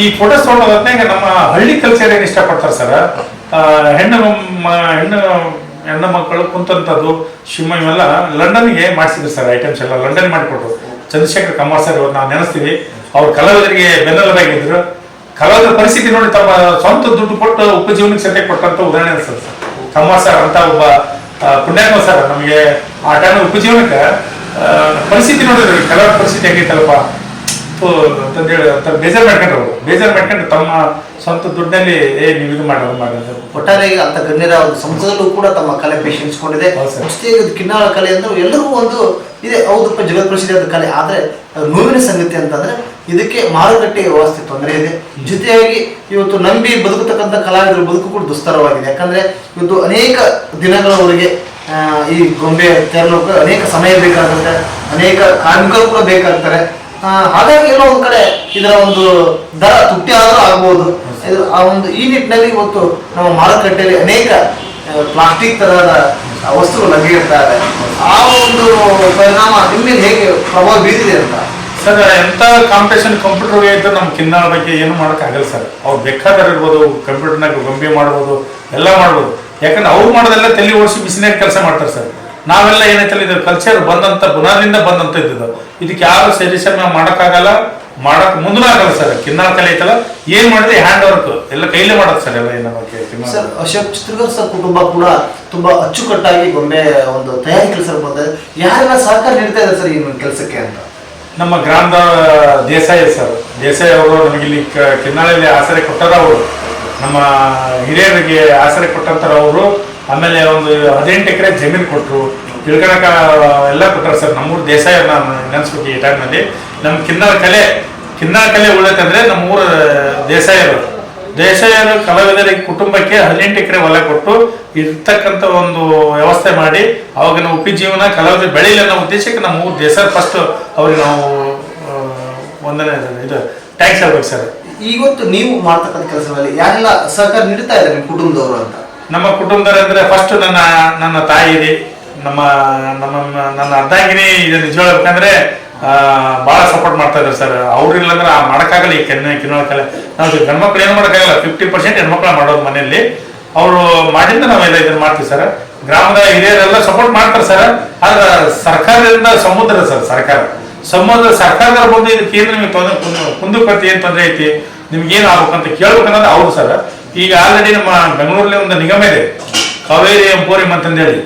[SPEAKER 3] ಈ ಫೋಟೋಸ್ ತೊಗೊಂಡೋದ್ನಾಗ ನಮ್ಮ ಹಳ್ಳಿ ಕಲ್ಚರ್ ಏನು ಇಷ್ಟಪಡ್ತಾರೆ ಸರ್? ಹೆಣ್ಣು ಹೆಣ್ಣು ಹೆಣ್ಣು ಮಕ್ಕಳು ಕುಂತಂಥದ್ದು ಶಿವ ಇವೆಲ್ಲ ಲಂಡನ್ಗೆ ಮಾಡಿಸಿದ್ರು ಸರ್ ಐಟಮ್ಸ್ ಎಲ್ಲ ಲಂಡನ್ ಮಾಡಿಕೊಟ್ರು. ಚಂದ್ರಶೇಖರ್ ಕಮಾರ್ ಸರ್ ಇವರು ನಾವು ನೆನೆಸ್ತೀವಿ. ಅವ್ರ ಕಲಾವಿದರಿಗೆ ಬೆನ್ನೆಲುಬಾಗಿದ್ರು ಕಲಾವಿದರ ಪರಿಸ್ಥಿತಿ ನೋಡಿ ತಮ್ಮ ಸ್ವಂತ ದುಡ್ಡು ಕೊಟ್ಟು ಉಪಜೀವನಕ್ಕೆ ಸತ್ಯ ಕೊಟ್ಟಂತ ಉದಾಹರಣೆ ಸರ್ ಸರ್. ಕಮಾರ್ ಸರ್ ಅಂತ ಒಬ್ಬ ಪುಣ್ಯಾತ್ಮ ಸರ್ ನಮಗೆ ಆ ಟೈಮ್ ಉಪಜೀವನಕ್ಕೆ ಪರಿಸ್ಥಿತಿ ನೋಡಿದ್ರಿ ಕಲಾವಿದ ಪರಿಸ್ಥಿತಿ ಹೆಂಗೈತಲ್ಲಪ್ಪ. ಅಂತಂದೇಳಿ ಬೇಜಾರ್ ಬೇಜಾರು ಮಾಡ್ಕೊಂಡ್ರು ಬೇಜಾರು ಮಾಡ್ಕೊಂಡು ತಮ್ಮ ಸ್ವಂತ ದುಡ್ಡಲ್ಲಿ ಏ ನೀವು ಇದು ಮಾಡೋದು ಮಾಡೋದು
[SPEAKER 6] ಒಟ್ಟಾರೆಯಾಗಿ ಅಂತ. ಗಣ್ಯರ ಒಂದು ಸಂಸದಲ್ಲೂ ಕೂಡ ತಮ್ಮ ಕಲೆ
[SPEAKER 3] ಪೇಶಿಸಿಕೊಂಡಿದೆ.
[SPEAKER 6] ಅಷ್ಟೇ ಕಿನ್ನಾಳ ಕಲೆ ಅಂದ್ರೆ ಎಲ್ಲರಿಗೂ ಒಂದು ಇದೆ. ಹೌದಪ್ಪ ಜಗತ್ ಪ್ರಸಿದ್ಧ ಕಲೆ. ಆದ್ರೆ ನೋವಿನ ಸಂಗತಿ ಅಂತಂದ್ರೆ ಇದಕ್ಕೆ ಮಾರುಕಟ್ಟೆ ವ್ಯವಸ್ಥೆ ತೊಂದರೆ ಇದೆ. ಜೊತೆಯಾಗಿ ಇವತ್ತು ನಂಬಿ ಬದುಕತಕ್ಕಂಥ ಕಲಾವಿದರ ಬದುಕು ಕೂಡ ದುಸ್ತರವಾಗಿದೆ. ಯಾಕಂದ್ರೆ ಇವತ್ತು ಅನೇಕ ದಿನಗಳವರೆಗೆ ಈ ಗೊಂಬೆ ತಯಾರಕ್ಕೆ ಅನೇಕ ಸಮಯ ಬೇಕಾಗುತ್ತೆ ಅನೇಕ ಕಾರ್ಮಿಕರು ಕೂಡ ಬೇಕಾಗ್ತಾರೆ. ಹಾಗಾಗಿ ಎಲ್ಲೋ ಒಂದ್ ಕಡೆ ಇದರ ಒಂದು ದರ ತುಟ್ಟಿ ಆದರೂ ಆಗ್ಬೋದು. ಆ ಒಂದು ಈ ನಿಟ್ಟಿನಲ್ಲಿ ಇವತ್ತು ನಮ್ಮ ಮಾರುಕಟ್ಟೆಯಲ್ಲಿ ಅನೇಕ ಪ್ಲಾಸ್ಟಿಕ್ ತರಹದ ವಸ್ತುಗಳು ಲಭ್ಯ ಆ ಒಂದು ಪರಿಣಾಮ ನಿಮ್ಮ ಹೇಗೆ ಪ್ರಭಾವ ಬೀರಿದೆ ಅಂತ?
[SPEAKER 3] ಸರ್ ಎಂಥ ಕಾಂಪಿಟೇಷನ್ ಕಂಪ್ಯೂಟರ್ಗೆ ಇದ್ದರೆ ನಮ್ಮ ಕಿನ್ನಾಳ ಬಗ್ಗೆ ಏನು ಮಾಡೋಕ್ಕಾಗಲ್ಲ ಸರ್. ಅವ್ರು ಬೇಕಾದ್ರೆ ಇರ್ಬೋದು ಕಂಪ್ಯೂಟರ್ನಾಗ ಗೊಂಬೆ ಮಾಡ್ಬೋದು, ಎಲ್ಲ ಮಾಡ್ಬೋದು. ಯಾಕಂದ್ರೆ ಅವ್ರು ಮಾಡೋದೆಲ್ಲ ತಲೆ ಓಡಿಸಿ ಬಿಸಿನಾಗ ಕೆಲಸ ಮಾಡ್ತಾರೆ ಸರ್. ನಾವೆಲ್ಲ ಏನೈತಲ್ಲ ಇದು ಕಲ್ಚರ್ ಬಂದಂತ ಬುನಾದಿಂದ ಬಂದಂತ ಇದ್ದಿದ್ದು. ಇದಕ್ಕೆ ಯಾರು ಸಜೆಷನ್ ಮಾಡೋಕ್ಕಾಗಲ್ಲ. ಮಾಡಕ್ ಮುಂದೂ ಆಗಲ್ಲ ಸರ್. ಕಿನ್ನಾಳ ಕಲೆ ಐತಲ್ಲ ಏನ್ ಮಾಡಿದ್ರೆ ಹ್ಯಾಂಡ್ ವರ್ಕ್ ಎಲ್ಲ ಕೈಲೇ ಮಾಡೋದು ಸರ್ ಎಲ್ಲ ಏನು
[SPEAKER 6] ಸರ್ ಅಶೋಕ್ ಚಿತ್ರಗರ್ ಸರ್ ಕುಟುಂಬ ಕೂಡ ತುಂಬಾ ಅಚ್ಚುಕಟ್ಟಾಗಿ ಗೊಂಬೆ ಒಂದು ತಯಾರಿ ಕೆಲಸ ಬಂದ ಯಾರೆಲ್ಲ ಸಹಕಾರ ನೀಡ್ತಾ ಇದ್ದಾರೆ ಸರ್ ಈ ಒಂದು ಕೆಲಸಕ್ಕೆ ಅಂತ?
[SPEAKER 3] ನಮ್ಮ ಗ್ರಾಮದ ದೇಸಾಯಿ ಸರ್. ದೇಸಾಯಿ ಅವರು ನಮಗೆ ಇಲ್ಲಿ ಕಿನ್ನಾಳಲ್ಲಿ ಆಸರೆ ಕೊಟ್ಟಾರ ಅವರು. ನಮ್ಮ ಹಿರಿಯರಿಗೆ ಆಸರೆ ಕೊಟ್ಟಂತಾರ ಅವರು. ಆಮೇಲೆ ಒಂದು ಹದಿನೆಂಟು ಎಕರೆ ಜಮೀನು ಕೊಟ್ಟರು. ತಿಳ್ಕೊಳಕ ಎಲ್ಲ ಕೊಟ್ಟರು ಸರ್. ನಮ್ಮೂರು ದೇಸಾಯಿ ನಾನು ನೆನೆಸ್ಬೇಕು ಈ ಟೈಮ್ನಲ್ಲಿ ನಮ್ಮ ಕಿನ್ನಾಳ ಕಲೆ ಕಿನ್ನಾಳ ಕಲೆ ಉಳಿತಂದ್ರೆ ನಮ್ಮೂರ ದೇಸಾಯರು ದೇಸಾಯರು ಕಲಾವಿದರಿಗೆ ಕುಟುಂಬಕ್ಕೆ ಹದಿನೆಂಟು ಎಕರೆ ಹೊಲ ಕೊಟ್ಟು ಇರ್ತಕ್ಕಂಥ ಒಂದು ವ್ಯವಸ್ಥೆ ಮಾಡಿ ಅವಾಗ ಉಪ್ಪಿ ಉಪಜೀವನ ಕಲಾವಿದ ಬೆಳೆಯಲಿ ಅನ್ನೋ ಉದ್ದೇಶಕ್ಕೆ ನಮ್ಮ ಊರು ದೇಸಾಯ ಫಸ್ಟ್ ಅವ್ರಿಗೆ ನಾವು ಒಂದನೇ ಇದು ಟ್ಯಾಕ್ಸ್ ಆಗ್ಬೇಕು ಸರ್.
[SPEAKER 6] ಇವತ್ತು ನೀವು ಮಾಡ್ತಕ್ಕಂಥ ಕೆಲಸದಲ್ಲಿ ಯಾರೆಲ್ಲ ಸಹಕಾರ ನೀಡ್ತಾ ಇದ್ದಾರೆ ನಿಮ್ಮ ಕುಟುಂಬದವರು ಅಂತ?
[SPEAKER 3] ನಮ್ಮ ಕುಟುಂಬದವ್ರು ಅಂದರೆ ಫಸ್ಟ್ ನನ್ನ ನನ್ನ ತಾಯಿ ನಮ್ಮ ನಮ್ಮ ನನ್ನ ಅರ್ಧಾಂಗಿನಿ ಇದು ನಿಜ ಹೇಳ್ಬೇಕಂದ್ರೆ ಭಾಳ ಸಪೋರ್ಟ್ ಮಾಡ್ತಾ ಇದ್ದಾರೆ ಸರ್ ಅವ್ರಿಲ್ಲ ಅಂದ್ರೆ ಆ ಮಾಡೋಕ್ಕಾಗಲ್ಲ ಈ ಕೆನ್ನ ಕಿನ್ನೋಳಕಲ್ಲ ನಾವು ಗಂಡ್ಮಕ್ಳು ಏನು ಮಾಡೋಕ್ಕಾಗಲ್ಲ ಫಿಫ್ಟಿ ಪರ್ಸೆಂಟ್ ಹೆಣ್ಮಕ್ಳು ಮಾಡೋದು ಮನೆಯಲ್ಲಿ. ಅವರು ಮಾಡಿಂದ ನಾವೆಲ್ಲ ಇದನ್ನ ಮಾಡ್ತೀವಿ ಸರ್ ಗ್ರಾಮದ ಹಿರಿಯರೆಲ್ಲ ಸಪೋರ್ಟ್ ಮಾಡ್ತಾರೆ ಸರ್ ಆದ್ರೆ ಸರ್ಕಾರದಿಂದ ಸಮುದ್ರ ಸರ್ ಸರ್ಕಾರ. ಸಮುದ್ರ ಸರ್ಕಾರದವ್ರು ಬಂದು ಇದಕ್ಕೆ ಏನು ನಿಮಗೆ ತೊಂದರೆ ಕುಂದುಕೊರತೆ ಏನು ತೊಂದರೆ ಐತಿ, ನಿಮ್ಗೆ ಏನು ಆಗ್ಬೇಕಂತ ಕೇಳ್ಬೇಕನ್ನೋದು ಅವ್ರು ಸರ್ ಈಗ ಆಲ್ರೆಡಿ ನಮ್ಮ ಬೆಂಗಳೂರಲ್ಲಿ ಒಂದು ನಿಗಮ ಇದೆ, ಕಾವೇರಿ ಎಂಪೋರಿಯಂ ಅಂತಂದೇಳಿ.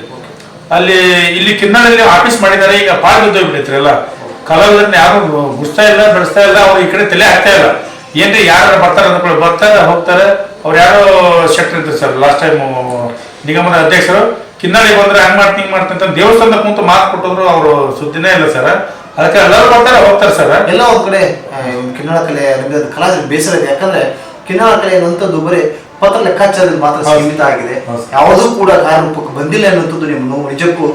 [SPEAKER 3] ಅಲ್ಲಿ ಇಲ್ಲಿ ಕಿನ್ನಾಳಲ್ಲಿ ಆಫೀಸ್ ಮಾಡಿದ್ದಾರೆ, ಈಗ ಪಾಳು ಬಿದ್ದೋಗ್ಬಿಟ್ಟೈತ್ರಿ ಎಲ್ಲ. ಕಲಾವಿದರನ್ನ ಯಾರು ಗುಡಿಸ್ತಾ ಇಲ್ಲ ಬೆಳೆಸ್ತಾ ಇಲ್ಲ ಅವ್ರು ಈ ಕಡೆ ತಲೆ ಹಾಕ್ತಾ ಇಲ್ಲ. ಏನ್ರಿ ಯಾರು ಬರ್ತಾರೆ ಅಂದ್ಕೊಳ್ಳಿ. ಬರ್ತಾರೆ ಹೋಗ್ತಾರೆ. ಅವ್ರು ಯಾರು ಶೆಟ್ಟರ್ ಇದ್ರು ಸರ್ ಲಾಸ್ಟ್ ಟೈಮ್ ನಿಗಮದ ಅಧ್ಯಕ್ಷರು. ಕಿನ್ನಾಳಿ ಬಂದ್ರೆ ಹಂಗ್ ಮಾಡ್ತೀನಿ ಹಿಂಗ್ ಮಾಡ್ತೀನಿ ಅಂತ ದೇವಸ್ಥಾನದ ಕುಂತು ಮಾತು ಕೊಟ್ಟಿದ್ರು ಅವರು ಸುದ್ದಿನೇ ಇಲ್ಲ ಸರ್. ಅದಕ್ಕೆ ಎಲ್ಲರೂ ಬರ್ತಾರೆ ಹೋಗ್ತಾರೆ ಸರ್.
[SPEAKER 6] ಎಲ್ಲ ಒಂದ್ ಕಡೆ ಕಿನ್ನಾಳ ಕಲೆ ಕಲಾ ಬೇಸರ ಇದೆ. ಯಾಕಂದ್ರೆ ಕಿನ್ನಾಳ ಕಲೆ ಅನ್ನುವಂಥದ್ದು ಬರೀ ಪತ್ರ ಲೆಕ್ಕಾಚಾರದಲ್ಲಿ ಮಾತ್ರ. ಸೀಮಿತ ಆಗಿದೆ. ಯಾವುದೂ ಕೂಡ ಕಾರ್ಯರೂಪಕ್ಕೆ ಬಂದಿಲ್ಲ ಅನ್ನುವಂಥದ್ದು ನಿಮ್ಮ ನೋವು. ನಿಜಕ್ಕೂ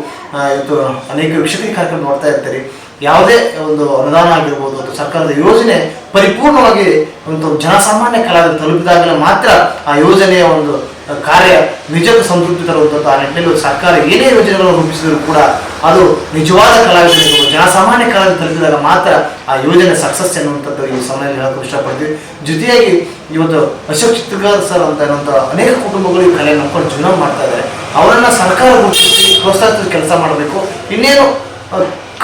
[SPEAKER 6] ಇವತ್ತು ಅನೇಕ ವೀಕ್ಷಕರಿಗೆ ಕಾರ್ಯಕ್ರಮ ನೋಡ್ತಾ ಇರ್ತೀರಿ. ಯಾವುದೇ ಒಂದು ಅನುದಾನ ಆಗಿರ್ಬೋದು ಅಥವಾ ಸರ್ಕಾರದ ಯೋಜನೆ ಪರಿಪೂರ್ಣವಾಗಿ ಒಂದು ಜನಸಾಮಾನ್ಯ ಕಲಾವಿದ ತಲುಪಿದಾಗಲೇ ಮಾತ್ರ ಆ ಯೋಜನೆಯ ಒಂದು ಕಾರ್ಯ ನಿಜಕ್ಕೂ ಸಂತೃಪ್ತಿ ತರುವಂಥದ್ದು. ಆ ನಿಟ್ಟಿನಲ್ಲಿ ಸರ್ಕಾರ ಏನೇ ಯೋಜನೆಗಳನ್ನು ರೂಪಿಸಿದರೂ ಕೂಡ ಅದು ನಿಜವಾದ ಕಲಾವಿದರು ಜನಸಾಮಾನ್ಯ ಕಲಾವಿದ ತಲುಪಿದಾಗ ಮಾತ್ರ ಆ ಯೋಜನೆ ಸಕ್ಸಸ್ ಎನ್ನುವಂಥದ್ದು ಈ ಸಮಯದಲ್ಲಿ ಹೇಳಕ್ಕೆ ಇಷ್ಟಪಡ್ತೀವಿ. ಜೊತೆಯಾಗಿ ಇವತ್ತು ಅಶೋಕ್ ಚಿತ್ರಗಾರ್ ಸರ್ ಅಂತ ಅನೇಕ ಕುಟುಂಬಗಳು ಈ ಕಲೆ ನಂಬ್ಕೊಂಡು ಜೀವನ ಮಾಡ್ತಾ ಇದ್ದಾರೆ. ಅವರನ್ನ ಸರ್ಕಾರ ಗುರುತಿಸಿ ಪ್ರೋತ್ಸಾಹಿಸಿದ ಕೆಲಸ ಮಾಡಬೇಕು. ಇನ್ನೇನು